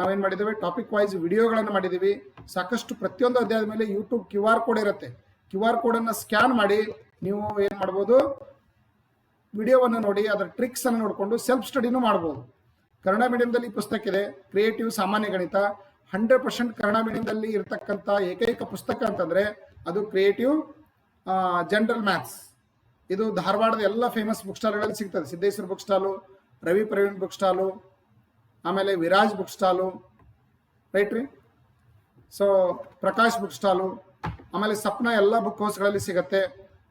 ನಾವೇನ್ ಮಾಡಿದ್ದೇವೆ? ಟಾಪಿಕ್ ವೈಸ್ ವಿಡಿಯೋಗಳನ್ನು ಮಾಡಿದ್ದೀವಿ. ಸಾಕಷ್ಟು ಪ್ರತಿಯೊಂದು ಅಧ್ಯಾಯದ ಮೇಲೆ ಯೂಟ್ಯೂಬ್ ಕ್ಯೂ ಆರ್ ಕೋಡ್ ಇರುತ್ತೆ. ಕ್ಯೂ ಆರ್ ಕೋಡ್ ಅನ್ನ ಸ್ಕ್ಯಾನ್ ಮಾಡಿ, ನೀವು ಏನ್ ಮಾಡ್ಬೋದು? ವಿಡಿಯೋವನ್ನು ನೋಡಿ, ಅದರ ಟ್ರಿಕ್ಸ್ ಅನ್ನು ನೋಡಿಕೊಂಡು ಸೆಲ್ಫ್ ಸ್ಟಡಿನೂ ಮಾಡ್ಬೋದು. ಕನ್ನಡ ಮೀಡಿಯಂದಲ್ಲಿ ಪುಸ್ತಕ ಇದೆ ಕ್ರಿಯೇಟಿವ್ ಸಾಮಾನ್ಯ ಗಣಿತ. ಹಂಡ್ರೆಡ್ ಪರ್ಸೆಂಟ್ ಕನ್ನಡ ಮೀಡಿಯಂದಲ್ಲಿ ಇರತಕ್ಕಂಥ ಏಕೈಕ ಪುಸ್ತಕ ಅಂತಂದ್ರೆ ಅದು ಕ್ರಿಯೇಟಿವ್ ಜನರಲ್ ಮ್ಯಾಥ್ಸ್ ಇದು ಧಾರವಾಡದ ಎಲ್ಲ ಫೇಮಸ್ ಬುಕ್ ಸ್ಟಾಲ್ಗಳಲ್ಲಿ ಸಿಗ್ತದೆ. Siddeshwara book stall Ravi Praveen book stall ಆಮೇಲೆ ವಿರಾಜ್ ಬುಕ್ ಸ್ಟಾಲು ರೈಟ್ ರೀ? ಸೊ ಪ್ರಕಾಶ್ ಬುಕ್ ಸ್ಟಾಲು ಆಮೇಲೆ ಸಪ್ನ ಎಲ್ಲ ಬುಕ್ ಹೌಸ್ಗಳಲ್ಲಿ ಸಿಗತ್ತೆ.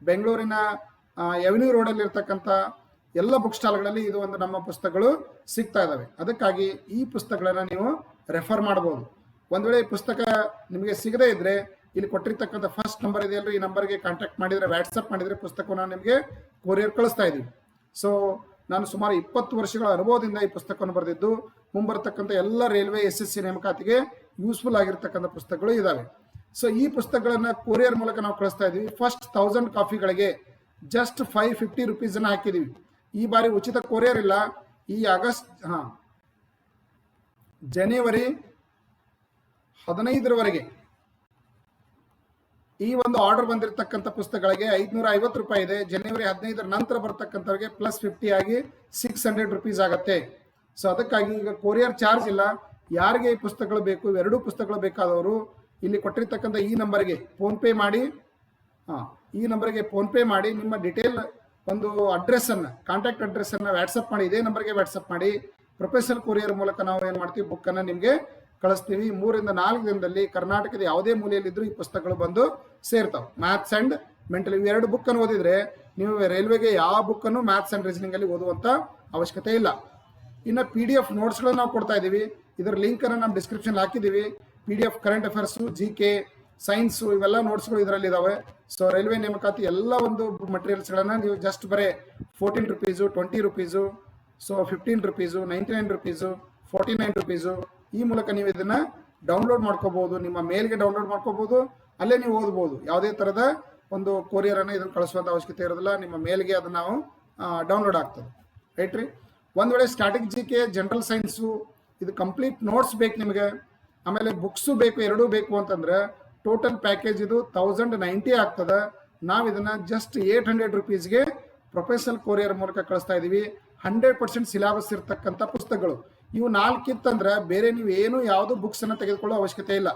ಬೆಂಗಳೂರಿನ ಎವೆನ್ಯೂ ರೋಡಲ್ಲಿ ಇರ್ತಕ್ಕಂಥ ಎಲ್ಲ ಬುಕ್ ಸ್ಟಾಲ್ಗಳಲ್ಲಿ ಇದು ಒಂದು ನಮ್ಮ ಪುಸ್ತಕಗಳು ಸಿಗ್ತಾ ಇದಾವೆ. ಅದಕ್ಕಾಗಿ ಈ ಪುಸ್ತಕಗಳನ್ನು ನೀವು ರೆಫರ್ ಮಾಡ್ಬೋದು. ಒಂದ್ ವೇಳೆ ಪುಸ್ತಕ ನಿಮಗೆ ಸಿಗದೇ ಇದ್ರೆ, ಇಲ್ಲಿ ಕೊಟ್ಟಿರ್ತಕ್ಕಂಥ ಫಸ್ಟ್ ನಂಬರ್ ಇದೆಯಲ್ಲ ಈ ನಂಬರ್ಗೆ ಕಾಂಟ್ಯಾಕ್ಟ್ ಮಾಡಿದ್ರೆ ವಾಟ್ಸಪ್ ಮಾಡಿದ್ರೆ ಪುಸ್ತಕವನ್ನು ನಿಮಗೆ ಕೊರಿಯರ್ ಕಳಿಸ್ತಾ ಇದ್ದೀವಿ. ಸೊ ನಾನು ಸುಮಾರು ಇಪ್ಪತ್ತು ವರ್ಷಗಳ ಅನುಭವದಿಂದ ಈ ಪುಸ್ತಕವನ್ನು ಬರೆದಿದ್ದು, ಮುಂಬರ್ತಕ್ಕಂಥ ಎಲ್ಲ ರೈಲ್ವೆ ಎಸ್ ಎಸ್ ಸಿ ನೇಮಕಾತಿಗೆ ಯೂಸ್ಫುಲ್ ಆಗಿರ್ತಕ್ಕಂಥ ಪುಸ್ತಕಗಳು ಇದಾವೆ. ಸೊ ಈ ಪುಸ್ತಕಗಳನ್ನು ಕೊರಿಯರ್ ಮೂಲಕ ನಾವು ಕಳಿಸ್ತಾ ಇದೀವಿ ಫಸ್ಟ್ ಥೌಸಂಡ್ ಕಾಫಿಗಳಿಗೆ ಜಸ್ಟ್ ಫೈವ್ ಫಿಫ್ಟಿ ರುಪೀಸ್ ಅನ್ನ ಹಾಕಿದೀವಿ. ಈ ಬಾರಿ ಉಚಿತ ಕೊರಿಯರ್ ಇಲ್ಲ. ಈ ಆಗಸ್ಟ್, ಹಾಂ ಜನವರಿ ಹದಿನೈದರವರೆಗೆ ಈ ಒಂದು ಆರ್ಡರ್ ಬಂದಿರತಕ್ಕಂಥ ಪುಸ್ತಕಗಳಿಗೆ ಐದುನೂರ ಐವತ್ತು ರೂಪಾಯಿ ಇದೆ. ಜನವರಿ ಹದಿನೈದರ ನಂತರ ಬರ್ತಕ್ಕಂಥವ್ರಿಗೆ ಪ್ಲಸ್ ಫಿಫ್ಟಿ ಆಗಿ ಸಿಕ್ಸ್ ಹಂಡ್ರೆಡ್ ರುಪೀಸ್ ಆಗುತ್ತೆ. ಸೊ ಅದಕ್ಕಾಗಿ ಈಗ ಕೊರಿಯರ್ ಚಾರ್ಜ್ ಇಲ್ಲ. ಯಾರಿಗೆ ಈ ಪುಸ್ತಕಗಳು ಬೇಕು? ಎರಡೂ ಪುಸ್ತಕಗಳು ಬೇಕಾದವರು ಇಲ್ಲಿ ಕೊಟ್ಟಿರ್ತಕ್ಕಂಥ ಈ ನಂಬರ್ಗೆ ಫೋನ್ ಪೇ ಮಾಡಿ. ಹಾಂ, ಈ ನಂಬರ್ಗೆ ಫೋನ್ಪೇ ಮಾಡಿ, ನಿಮ್ಮ ಡಿಟೇಲ್ ಒಂದು ಅಡ್ರೆಸ್ಸನ್ನು ಕಾಂಟ್ಯಾಕ್ಟ್ ಅಡ್ರೆಸ್ಸನ್ನು ವ್ಯಾಟ್ಸಪ್ ಮಾಡಿ, ಇದೇ ನಂಬರ್ಗೆ ವ್ಯಾಟ್ಸಪ್ ಮಾಡಿ. ಪ್ರೊಫೆಷನಲ್ ಕೊರಿಯರ್ ಮೂಲಕ ನಾವು ಏನು ಮಾಡ್ತೀವಿ ಬುಕ್ಕನ್ನು ನಿಮಗೆ ಕಳಿಸ್ತೀವಿ. ಮೂರಿಂದ ನಾಲ್ಕು ದಿನದಲ್ಲಿ ಕರ್ನಾಟಕದ ಯಾವುದೇ ಮೂಲೆಯಲ್ಲಿದ್ದರೂ ಈ ಪುಸ್ತಕಗಳು ಬಂದು ಸೇರ್ತಾವೆ. ಮ್ಯಾಥ್ಸ್ ಆ್ಯಂಡ್ ಮೆಂಟಲ್ ಇವೆರಡು ಬುಕ್ಕನ್ನು ಓದಿದರೆ ನೀವು ರೈಲ್ವೆಗೆ ಯಾವ ಬುಕ್ಕನ್ನು ಮ್ಯಾಥ್ಸ್ ಆ್ಯಂಡ್ ರೀಸನಿಂಗಲ್ಲಿ ಓದುವಂಥ ಅವಶ್ಯಕತೆ ಇಲ್ಲ. ಇನ್ನು ಪಿ ಡಿ ಎಫ್ ನೋಟ್ಸ್ಗಳನ್ನ ನಾವು ಕೊಡ್ತಾ ಇದ್ದೀವಿ ಇದರ ಲಿಂಕನ್ನು ನಮ್ಮ ಡಿಸ್ಕ್ರಿಪ್ಷನ್ ಹಾಕಿದ್ದೀವಿ P D F current affairs G K science ಇವೆಲ್ಲ ನೋಟ್ಸ್ಗಳು ಇದರಲ್ಲಿ ಇದಾವೆ. ಸೊ ರೈಲ್ವೆ ನೇಮಕಾತಿ ಎಲ್ಲ ಒಂದು ಮಟೀರಿಯಲ್ಸ್ಗಳನ್ನು ನೀವು ಜಸ್ಟ್ ಬರೀ fourteen rupees twenty rupees so fifteen rupees ninety nine rupees forty nine rupees ಈ ಮೂಲಕ ನೀವು ಇದನ್ನ ಡೌನ್ಲೋಡ್ ಮಾಡ್ಕೋಬಹುದು ನಿಮ್ಮ ಮೇಲ್ಗೆ ಡೌನ್ಲೋಡ್ ಮಾಡ್ಕೋಬಹುದು ಅಲ್ಲೇ ನೀವು ಓದ್ಬೋದು. ಯಾವುದೇ ಥರದ ಒಂದು ಕೊರಿಯರನ್ನು ಇದನ್ನು ಕಳಿಸುವಂತ ಅವಶ್ಯಕತೆ ಇರೋದಿಲ್ಲ. ನಿಮ್ಮ ಮೇಲ್ಗೆ ಅದನ್ನು ನಾವು ಡೌನ್ಲೋಡ್ ಆಗ್ತದೆ. ರೈಟ್ ರೀ? ಒಂದು ವೇಳೆ static G K general science ಇದು ಕಂಪ್ಲೀಟ್ ನೋಟ್ಸ್ ಬೇಕು ನಿಮಗೆ. ಆಮೇಲೆ ಬುಕ್ಸು ಬೇಕು, ಎರಡೂ ಬೇಕು ಅಂತಂದ್ರೆ ಟೋಟಲ್ ಪ್ಯಾಕೇಜ್ ಇದು ತೌಸಂಡ್ ನೈಂಟಿ ಆಗ್ತದೆ. ನಾವು ಇದನ್ನ ಜಸ್ಟ್ ಏಟ್ ಹಂಡ್ರೆಡ್ ರುಪೀಸ್ಗೆ ಪ್ರೊಫೆಷನಲ್ ಕೊರಿಯರ್ ಮೂಲಕ ಕಳಿಸ್ತಾ ಇದ್ದೀವಿ ಹಂಡ್ರೆಡ್ ಪರ್ಸೆಂಟ್ ಸಿಲಾಬಸ್ ಇರ್ತಕ್ಕಂಥ ಪುಸ್ತಕಗಳು. ಇವು ನಾಲ್ಕಿತ್ತಂದ್ರೆ ಬೇರೆ ನೀವು ಏನು ಯಾವುದು ಬುಕ್ಸನ್ನು ತೆಗೆದುಕೊಳ್ಳೋ ಅವಶ್ಯಕತೆ ಇಲ್ಲ.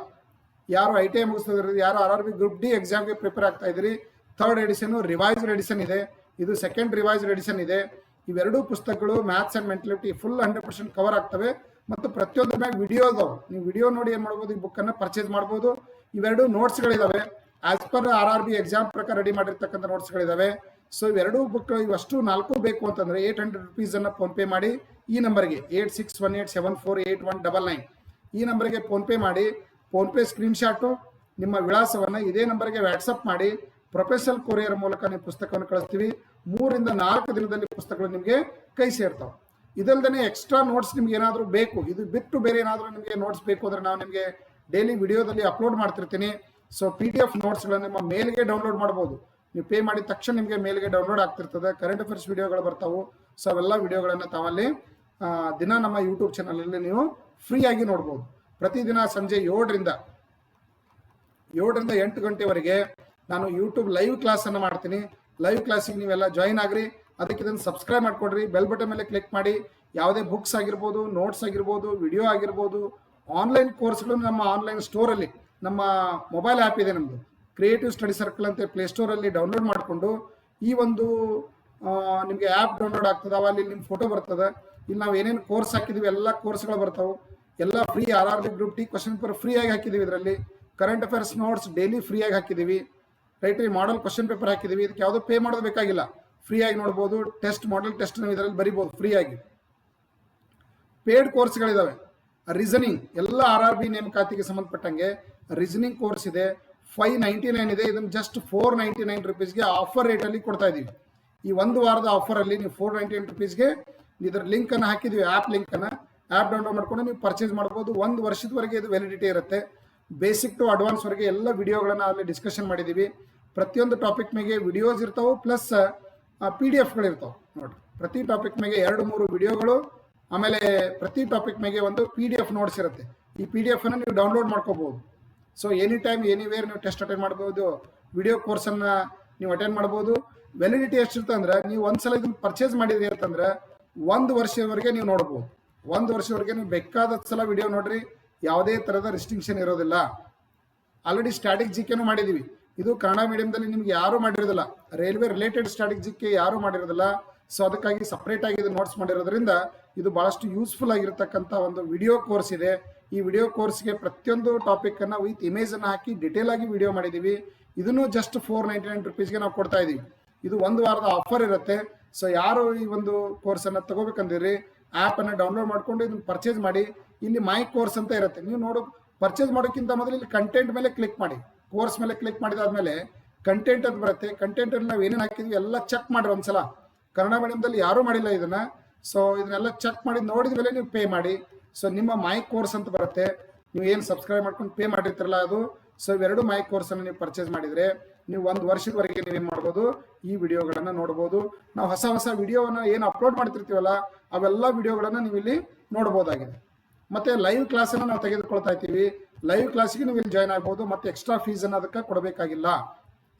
ಯಾರು ಐ ಟಿ ಐ ಮುಗಿಸ್ತಿದ್ರಿ ಯಾರು R R B group D ಎಕ್ಸಾಮ್ಗೆ ಪ್ರಿಪೇರ್ ಆಗ್ತಾ ಇದ್ದೀರಿ ಥರ್ಡ್ ಎಡಿಷನ್ ರಿವೈಸ್ಡ್ ಎಡಿಷನ್ ಇದೆ. ಇದು ಸೆಕೆಂಡ್ ರಿವೈಸ್ಡ್ ಎಡಿಷನ್ ಇದೆ. ಇವೆರಡೂ ಪುಸ್ತಕಗಳು maths and mentality full hundred percent cover ಆಗ್ತವೆ. ಮತ್ತು ಪ್ರತಿಯೊಂದು ಮ್ಯಾಗ ವಿಡಿಯೋ ಅದಾವೆ. ನೀವು ವಿಡಿಯೋ ನೋಡಿ ಏನು ಮಾಡ್ಬೋದು, ಈ ಬುಕ್ಕನ್ನು ಪರ್ಚೇಸ್ ಮಾಡ್ಬೋದು. ಇವೆರಡು ನೋಟ್ಸ್ಗಳಿದಾವೆ. As per R R B exam ಪ್ರಕಾರ ರೆಡಿ ಮಾಡಿರ್ತಕ್ಕಂಥ ನೋಟ್ಸ್ಗಳಿದಾವೆ. ಸೊ ಇವೆರಡು ಬುಕ್ ಇವಷ್ಟು ನಾಲ್ಕು ಬೇಕು ಅಂತಂದ್ರೆ ಏಟ್ ಹಂಡ್ರೆಡ್ ರುಪೀಸನ್ನು ಫೋನ್ಪೇ ಮಾಡಿ ಈ ನಂಬರ್ಗೆ eight six one eight seven four eight one double nine ಈ ನಂಬರ್ಗೆ ಫೋನ್ಪೇ ಮಾಡಿ ಫೋನ್ಪೇ ಸ್ಕ್ರೀನ್ಶಾಟು ನಿಮ್ಮ ವಿಳಾಸವನ್ನು ಇದೇ ನಂಬರ್ಗೆ ವ್ಯಾಟ್ಸಪ್ ಮಾಡಿ ಪ್ರೊಫೆಷನಲ್ ಕೊರಿಯರ್ ಮೂಲಕ ನೀವು ಪುಸ್ತಕವನ್ನು ಕಳಿಸ್ತೀವಿ. ಮೂರಿಂದ ನಾಲ್ಕು ದಿನದಲ್ಲಿ ಪುಸ್ತಕಗಳು ನಿಮಗೆ ಕೈ ಸೇರ್ತಾವೆ. ಇದಲ್ದೇ ಎಕ್ಸ್ಟ್ರಾ ನೋಟ್ಸ್ ನಿಮ್ಗೆ ಏನಾದರೂ ಬೇಕು, ಇದು ಬಿಟ್ಟು ಬೇರೆ ಏನಾದರೂ ನಿಮಗೆ ನೋಟ್ಸ್ ಬೇಕು ಅಂದರೆ ನಾವು ನಿಮಗೆ ಡೈಲಿ ವಿಡಿಯೋದಲ್ಲಿ ಅಪ್ಲೋಡ್ ಮಾಡ್ತಿರ್ತೀನಿ. ಸೊ ಪಿ ಡಿ ಎಫ್ ನೋಟ್ಸ್ಗಳನ್ನ ನಿಮ್ಮ ಮೇಲ್ಗೆ ಡೌನ್ಲೋಡ್ ಮಾಡ್ಬೋದು. ನೀವು ಪೇ ಮಾಡಿದ ತಕ್ಷಣ ನಿಮಗೆ ಮೇಲ್ಗೆ ಡೌನ್ಲೋಡ್ ಆಗ್ತಿರ್ತದೆ. ಕರೆಂಟ್ ಅಫೇರ್ಸ್ ವಿಡಿಯೋಗಳು ಬರ್ತಾವೆ. ಸೊ ಅವೆಲ್ಲ ವಿಡಿಯೋಗಳನ್ನು ತಾವಲ್ಲಿ ದಿನ ನಮ್ಮ ಯೂಟ್ಯೂಬ್ ಚಾನಲಲ್ಲಿ ನೀವು ಫ್ರೀಯಾಗಿ ನೋಡ್ಬೋದು. ಪ್ರತಿದಿನ ಸಂಜೆ ಏಳರಿಂದ ಏಳರಿಂದ ಎಂಟು ಗಂಟೆವರೆಗೆ ನಾನು ಯೂಟ್ಯೂಬ್ ಲೈವ್ ಕ್ಲಾಸನ್ನು ಮಾಡ್ತೀನಿ. ಲೈವ್ ಕ್ಲಾಸಿಗೆ ನೀವೆಲ್ಲ ಜಾಯಿನ್ ಆಗ್ರಿ. ಅದಕ್ಕೆ ಇದನ್ನು ಸಬ್ಸ್ಕ್ರೈಬ್ ಮಾಡ್ಕೊಡ್ರಿ. ಬೆಲ್ ಬಟನ್ ಮೇಲೆ ಕ್ಲಿಕ್ ಮಾಡಿ. ಯಾವುದೇ ಬುಕ್ಸ್ ಆಗಿರ್ಬೋದು ನೋಟ್ಸ್ ಆಗಿರ್ಬೋದು ವಿಡಿಯೋ ಆಗಿರ್ಬೋದು ಆನ್ಲೈನ್ ಕೋರ್ಸ್ಗಳು ನಮ್ಮ ಆನ್ಲೈನ್ ಸ್ಟೋರಲ್ಲಿ ನಮ್ಮ ಮೊಬೈಲ್ ಆ್ಯಪ್ ಇದೆ ನಮ್ಮದು ಕ್ರಿಯೇಟಿವ್ ಸ್ಟಡಿ ಸರ್ಕಲ್ ಅಂತ ಪ್ಲೇಸ್ಟೋರಲ್ಲಿ ಡೌನ್ಲೋಡ್ ಮಾಡಿಕೊಂಡು, ಈ ಒಂದು ನಿಮಗೆ ಆ್ಯಪ್ ಡೌನ್ಲೋಡ್ ಆಗ್ತದೆ, ಅಲ್ಲಿ ನಿಮ್ಮ ಫೋಟೋ ಬರ್ತದೆ, ಇಲ್ಲಿ ನಾವು ಏನೇನು ಕೋರ್ಸ್ ಹಾಕಿದ್ದೀವಿ ಎಲ್ಲ ಕೋರ್ಸ್ಗಳು ಬರ್ತಾವೆ. ಎಲ್ಲ free R R B group T question paper ಫ್ರೀಯಾಗಿ ಹಾಕಿದ್ದೀವಿ ಇದರಲ್ಲಿ. ಕರೆಂಟ್ ಅಫೇರ್ಸ್ ನೋಟ್ಸ್ ಡೈಲಿ ಫ್ರೀಯಾಗಿ ಹಾಕಿದ್ದೀವಿ ರೈಟ್ ಈ ಮಾಡಲ್ ಕ್ವಶನ್ ಪೇಪರ್ ಹಾಕಿದ್ದೀವಿ ಇದಕ್ಕೆ ಯಾವುದೋ ಪೇ ಮಾಡೋದು ಬೇಕಾಗಿಲ್ಲ. ಫ್ರೀಯಾಗಿ ನೋಡ್ಬೋದು ಟೆಸ್ಟ್ ಮಾಡಲ್ ಟೆಸ್ಟ್ ನಾವು ಇದರಲ್ಲಿ ಬರಿಬೋದು ಫ್ರೀಯಾಗಿ ಪೇಡ್ ಕೋರ್ಸ್ಗಳಿದಾವೆ ರೀಸನಿಂಗ್ ಎಲ್ಲ ಆರ್ ಆರ್ ಬಿ ನೇಮಕಾತಿಗೆ ಸಂಬಂಧಪಟ್ಟಂಗೆ ರೀಸನಿಂಗ್ ಕೋರ್ಸ್ ಇದೆ. ಫೈವ್ ನೈಂಟಿ ನೈನ್ ಇದೆ. ಇದನ್ನು ಜಸ್ಟ್ ಫೋರ್ ನೈಂಟಿ ನೈನ್ ರುಪೀಸ್ಗೆ ಆಫರ್ ರೇಟಲ್ಲಿ ಕೊಡ್ತಾ ಇದ್ದೀವಿ. ಈ ಒಂದು ವಾರದ ಆಫರಲ್ಲಿ ನೀವು ಫೋರ್ ನೈಂಟಿ ನೈನ್ ರುಪೀಸ್ಗೆ ಇದರ ಲಿಂಕನ್ನು ಹಾಕಿದ್ದೀವಿ ಆ್ಯಪ್ ಲಿಂಕನ್ನು ಆ್ಯಪ್ ಡೌನ್ಲೋಡ್ ಮಾಡ್ಕೊಂಡು ನೀವು ಪರ್ಚೇಸ್ ಮಾಡ್ಬೋದು. ಒಂದು ವರ್ಷದವರೆಗೆ ಇದು ವ್ಯಾಲಿಡಿಟಿ ಇರುತ್ತೆ. ಬೇಸಿಕ್ ಟು ಅಡ್ವಾನ್ಸ್ವರೆಗೆ ಎಲ್ಲ ವಿಡಿಯೋಗಳನ್ನು ಅಲ್ಲಿ ಡಿಸ್ಕಷನ್ ಮಾಡಿದ್ದೀವಿ. ಪ್ರತಿಯೊಂದು ಟಾಪಿಕ್ ಮೇಲೆ ವಿಡಿಯೋಸ್ ಇರ್ತಾವೆ ಪ್ಲಸ್ ಪಿ ಡಿ ಎಫ್ಗಳು ಇರ್ತಾವೆ. ನೋಡಿರಿ, ಪ್ರತಿ ಟಾಪಿಕ್ ಮೇಲೆ ಎರಡು ಮೂರು ವಿಡಿಯೋಗಳು ಆಮೇಲೆ ಪ್ರತಿ ಟಾಪಿಕ್ ಮೇಲೆ ಒಂದು ಪಿ ಡಿ ಎಫ್ ನೋಟ್ಸ್ ಇರುತ್ತೆ. ಈ ಪಿ ಡಿ ಎಫನ್ನು ನೀವು ಡೌನ್ಲೋಡ್ ಮಾಡ್ಕೋಬಹುದು ಸೊ ಎನಿ ಟೈಮ್ ಎನಿವೇರ್ ನೀವು ಟೆಸ್ಟ್ ಅಟೆಂಡ್ ಮಾಡ್ಬೋದು ವಿಡಿಯೋ ಕೋರ್ಸನ್ನು ನೀವು ಅಟೆಂಡ್ ಮಾಡ್ಬೋದು. ವ್ಯಾಲಿಡಿಟಿ ಎಷ್ಟಿರುತ್ತೆ ಅಂದ್ರೆ ನೀವು ಒಂದ್ಸಲ ಇದನ್ನ ಪರ್ಚೇಸ್ ಮಾಡಿದ್ರಿ ಅಂತಂದ್ರೆ ಒಂದು ವರ್ಷದವರೆಗೆ ನೀವು ನೋಡ್ಬೋದು. ಒಂದು ವರ್ಷದವರೆಗೆ ನೀವು ಬೇಕಾದ ಸಲ ವಿಡಿಯೋ ನೋಡ್ರಿ, ಯಾವುದೇ ಥರದ ರಿಸ್ಟ್ರಿಕ್ಷನ್ ಇರೋದಿಲ್ಲ. ಆಲ್ರೆಡಿ ಸ್ಟ್ಯಾಟಿಕ್ ಜಿ ಕೆನೂ ಮಾಡಿದ್ದೀವಿ ಇದು ಕನ್ನಡ ಮೀಡಿಯಂದಲ್ಲಿ ನಿಮ್ಗೆ ಯಾರೂ ಮಾಡಿರೋದಿಲ್ಲ. Railway related static G K ಯಾರೂ ಮಾಡಿರೋದಿಲ್ಲ. ಸೊ ಅದಕ್ಕಾಗಿ ಸಪ್ರೇಟ್ ಆಗಿ ಇದು ನೋಟ್ಸ್ ಮಾಡಿರೋದ್ರಿಂದ ಇದು ಬಹಳಷ್ಟು ಯೂಸ್ಫುಲ್ ಆಗಿರತಕ್ಕಂಥ ಒಂದು ವಿಡಿಯೋ ಕೋರ್ಸ್ ಇದೆ. ಈ ವಿಡಿಯೋ ಕೋರ್ಸ್ಗೆ ಪ್ರತಿಯೊಂದು ಟಾಪಿಕನ್ನು ವಿತ್ ಇಮೇಜನ್ನು ಹಾಕಿ ಡಿಟೇಲ್ ಆಗಿ ವಿಡಿಯೋ ಮಾಡಿದೀವಿ. ಇದನ್ನು ಜಸ್ಟ್ ಫೋರ್ ನೈಂಟಿ ನೈನ್ ರುಪೀಸ್ಗೆ ನಾವು ಕೊಡ್ತಾ ಇದೀವಿ. ಇದು ಒಂದು ವಾರದ ಆಫರ್ ಇರುತ್ತೆ. ಸೊ ಯಾರು ಈ ಒಂದು ಕೋರ್ಸನ್ನು ತಗೋಬೇಕಂದಿರಿ ಆ್ಯಪನ್ನು ಡೌನ್ಲೋಡ್ ಮಾಡ್ಕೊಂಡು ಇದನ್ನ ಪರ್ಚೇಸ್ ಮಾಡಿ, ಇಲ್ಲಿ ಮೈ ಕೋರ್ಸ್ ಅಂತ ಇರುತ್ತೆ. ನೀವು ನೋಡು ಪರ್ಚೇಸ್ ಮಾಡೋಕ್ಕಿಂತ ಮೊದಲು ಇಲ್ಲಿ ಕಂಟೆಂಟ್ ಮೇಲೆ ಕ್ಲಿಕ್ ಮಾಡಿ. ಕೋರ್ಸ್ ಮೇಲೆ ಕ್ಲಿಕ್ ಮಾಡಿದಾದ್ಮೇಲೆ ಕಂಟೆಂಟ್ ಅಂತ ಬರುತ್ತೆ. ಕಂಟೆಂಟ್ ಅಲ್ಲಿ ನಾವು ಏನೇನು ಹಾಕಿದ್ವಿ ಎಲ್ಲ ಚೆಕ್ ಮಾಡ್ರಿ ಒಂದ್ಸಲ. ಕನ್ನಡ ಮೀಡಿಯಂದಲ್ಲಿ ಯಾರೂ ಮಾಡಿಲ್ಲ ಇದನ್ನ. ಸೊ ಇದನ್ನೆಲ್ಲ ಚೆಕ್ ಮಾಡಿ ನೋಡಿದ ಮೇಲೆ ನೀವು ಪೇ ಮಾಡಿ. ಸೊ ನಿಮ್ಮ ಮೈ ಕೋರ್ಸ್ ಅಂತ ಬರುತ್ತೆ. ನೀವು ಏನು ಸಬ್ಸ್ಕ್ರೈಬ್ ಮಾಡ್ಕೊಂಡು ಪೇ ಮಾಡಿರ್ತೀರಲ್ಲ ಅದು. ಸೊ ಇವೆರಡು ಮೈ ಕೋರ್ಸನ್ನು ನೀವು ಪರ್ಚೇಸ್ ಮಾಡಿದ್ರೆ ನೀವು ಒಂದು ವರ್ಷದವರೆಗೆ ನೀವೇನ್ ಮಾಡ್ಬೋದು? ಈ ವಿಡಿಯೋಗಳನ್ನ ನೋಡ್ಬೋದು. ನಾವು ಹೊಸ ಹೊಸ ವಿಡಿಯೋವನ್ನು ಏನು ಅಪ್ಲೋಡ್ ಮಾಡ್ತಿರ್ತೀವಲ್ಲ, ಅವೆಲ್ಲ ವಿಡಿಯೋಗಳನ್ನ ನೀವು ಇಲ್ಲಿ ನೋಡ್ಬೋದಾಗಿದೆ. ಮತ್ತೆ ಲೈವ್ ಕ್ಲಾಸ್ ಕ್ಲಾಸನ್ನು ನಾವು ತೆಗೆದುಕೊಳ್ತಾ ಇದ್ದೀವಿ. ಲೈವ್ ಕ್ಲಾಸ್ಗೆ ನೀವು ಇಲ್ಲಿ ಜಾಯ್ನ್ ಆಗ್ಬೋದು. ಮತ್ತೆ ಎಕ್ಸ್ಟ್ರಾ ಫೀಸನ್ನು ಅದಕ್ಕೆ ಕೊಡಬೇಕಾಗಿಲ್ಲ.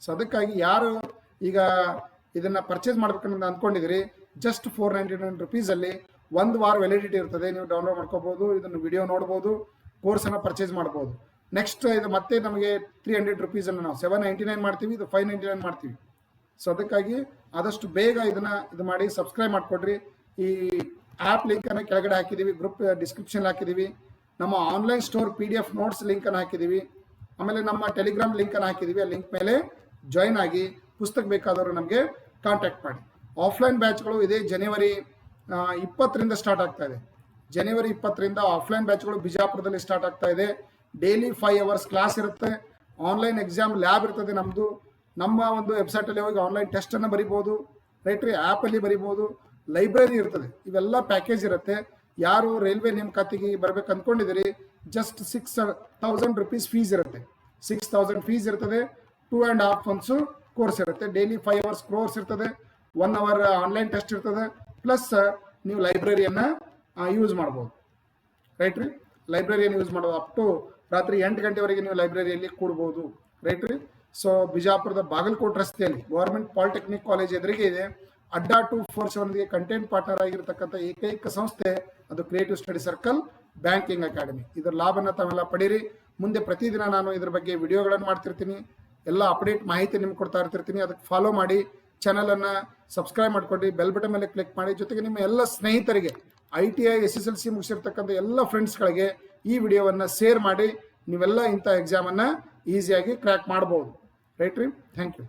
ಸೊ ಅದಕ್ಕಾಗಿ ಯಾರು ಈಗ ಇದನ್ನ ಪರ್ಚೇಸ್ ಮಾಡ್ಬೇಕಂತ ಅನ್ಕೊಂಡಿದ್ರಿ ಜಸ್ಟ್ ಫೋರ್ ನೈಂಟಿ ನೈನ್ ರುಪೀಸಲ್ಲಿ ಒಂದು ವಾರ ವ್ಯಾಲಿಡಿಟಿ ಇರ್ತದೆ. ನೀವು ಡೌನ್ಲೋಡ್ ಮಾಡ್ಕೋಬಹುದು ಇದನ್ನು ವಿಡಿಯೋ ನೋಡ್ಬೋದು ಕೋರ್ಸನ್ನು ಪರ್ಚೇಸ್ ಮಾಡ್ಬೋದು. ನೆಕ್ಸ್ಟ್ ಇದು ಮತ್ತೆ ನಮಗೆ ತ್ರೀ ಹಂಡ್ರೆಡ್ ರುಪೀಸನ್ನು ನಾವು ಸೆವೆನ್ ನೈಂಟಿ ನೈನ್ ಮಾಡ್ತೀವಿ, ಇದು ಫೈವ್ ನೈಂಟಿ ನೈನ್ ಮಾಡ್ತೀವಿ. ಸೊ ಅದಕ್ಕಾಗಿ ಆದಷ್ಟು ಬೇಗ ಇದನ್ನ ಇದು ಮಾಡಿ ಸಬ್ಸ್ಕ್ರೈಬ್ ಮಾಡ್ಕೊಡ್ರಿ. ಈ ಆ್ಯಪ್ ಲಿಂಕನ್ನು ಕೆಳಗಡೆ ಹಾಕಿದೀವಿ ಗ್ರೂಪ್ ಡಿಸ್ಕ್ರಿಪ್ಷನ್ ಹಾಕಿದೀವಿ. ನಮ್ಮ online store P D F notes ಲಿಂಕನ್ನು ಹಾಕಿದೀವಿ. ಆಮೇಲೆ ನಮ್ಮ ಟೆಲಿಗ್ರಾಮ್ ಲಿಂಕನ್ನು ಹಾಕಿದೀವಿ. ಆ ಲಿಂಕ್ ಮೇಲೆ ಜಾಯ್ನ್ ಆಗಿ ಪುಸ್ತಕ ಬೇಕಾದವರು ನಮಗೆ ಕಾಂಟ್ಯಾಕ್ಟ್ ಮಾಡಿ. ಆಫ್ಲೈನ್ ಬ್ಯಾಚ್ಗಳು ಇದೇ ಜನವರಿ ಇಪ್ಪತ್ತರಿಂದ ಸ್ಟಾರ್ಟ್ ಆಗ್ತಾ ಇದೆ. ಜನವರಿ ಇಪ್ಪತ್ತರಿಂದ ಆಫ್ಲೈನ್ ಬ್ಯಾಚ್ಗಳು ಬಿಜಾಪುರದಲ್ಲಿ ಸ್ಟಾರ್ಟ್ ಆಗ್ತಾ ಇದೆ. ಡೈಲಿ ಫೈವ್ ಅವರ್ಸ್ ಕ್ಲಾಸ್ ಇರುತ್ತೆ. ಆನ್ಲೈನ್ ಎಕ್ಸಾಮ್ ಲ್ಯಾಬ್ ಇರ್ತದೆ ನಮ್ಮದು ನಮ್ಮ ಒಂದು ವೆಬ್ಸೈಟಲ್ಲಿ ಹೋಗಿ ಆನ್ಲೈನ್ ಟೆಸ್ಟನ್ನು ಬರಿಬೋದು. ರೈಟ್ರಿ ಆ್ಯಪಲ್ಲಿ ಬರಿಬೋದು. ಲೈಬ್ರರಿ ಇರ್ತದೆ. ಇವೆಲ್ಲ ಪ್ಯಾಕೇಜ್ ಇರುತ್ತೆ. ಯಾರು ರೈಲ್ವೆ ನೇಮಕಾತಿಗೆ ಬರ್ಬೇಕು ಅಂದ್ಕೊಂಡಿದ್ದೀರಿ just six thousand rupees fees ಇರುತ್ತೆ. ಸಿಕ್ಸ್ ತೌಸಂಡ್ ಫೀಸ್ ಇರ್ತದೆ. Two and half months course ಇರುತ್ತೆ. ಡೈಲಿ ಫೈವ್ ಅವರ್ಸ್ ಕೋರ್ಸ್ ಇರ್ತದೆ. ಒನ್ ಅವರ್ ಆನ್ಲೈನ್ ಟೆಸ್ಟ್ ಇರ್ತದೆ. ಪ್ಲಸ್ ನೀವು ಲೈಬ್ರರಿಯನ್ನು ಯೂಸ್ ಮಾಡ್ಬೋದು. ರೈಟ್ ರೀ? ಲೈಬ್ರರಿಯನ್ನು ಯೂಸ್ ಮಾಡೋದು. ಅಪ್ ಟು ರಾತ್ರಿ ಎಂಟು ಗಂಟೆವರೆಗೆ ನೀವು ಲೈಬ್ರರಿಯಲ್ಲಿ ಕೂಡ್ಬೋದು. ರೈಟ್ ರೀ? ಸೊ ಬಿಜಾಪುರದ ಬಾಗಲಕೋಟ್ ರಸ್ತೆಯಲ್ಲಿ ಗೌರ್ಮೆಂಟ್ ಪಾಲಿಟೆಕ್ನಿಕ್ ಕಾಲೇಜ್ ಎದುರಿಗೆ ಇದೆ. ಅಡ್ಡಾ ಟು ಫೋರ್ ಸೆವೆನ್ಗೆ ಕಂಟೆಂಟ್ ಪಾರ್ಟ್ನರ್ ಆಗಿರತಕ್ಕಂಥ ಏಕೈಕ ಸಂಸ್ಥೆ, ಅದು creative study circle banking academy ಇದರ ಲಾಭನ ತಾವೆಲ್ಲ ಪಡೀರಿ. ಮುಂದೆ ಪ್ರತಿದಿನ ನಾನು ಇದ್ರ ಬಗ್ಗೆ ವಿಡಿಯೋಗಳನ್ನು ಮಾಡ್ತಿರ್ತೀನಿ. ಎಲ್ಲ ಅಪ್ಡೇಟ್ ಮಾಹಿತಿ ನಿಮ್ಗೆ ಕೊಡ್ತಾ ಇರ್ತಿರ್ತೀನಿ. ಅದಕ್ಕೆ ಫಾಲೋ ಮಾಡಿ ಚಾನಲನ್ನು ಸಬ್ಸ್ಕ್ರೈಬ್ ಮಾಡ್ಕೊಡಿ ಬೆಲ್ ಬಟನ್ ಮೇಲೆ ಕ್ಲಿಕ್ ಮಾಡಿ. ಜೊತೆಗೆ ನಿಮ್ಮ ಎಲ್ಲ ಸ್ನೇಹಿತರಿಗೆ I T I S S L C ಮುಗಿಸಿರ್ತಕ್ಕಂಥ ಎಲ್ಲ ಫ್ರೆಂಡ್ಸ್ಗಳಿಗೆ ಈ ವಿಡಿಯೋವನ್ನು ಶೇರ್ ಮಾಡಿ. ನೀವೆಲ್ಲ ಇಂಥ ಎಕ್ಸಾಮನ್ನು ಈಸಿಯಾಗಿ ಕ್ರ್ಯಾಕ್ ಮಾಡ್ಬೋದು. ರೈಟ್ ರೀ ಥ್ಯಾಂಕ್ ಯು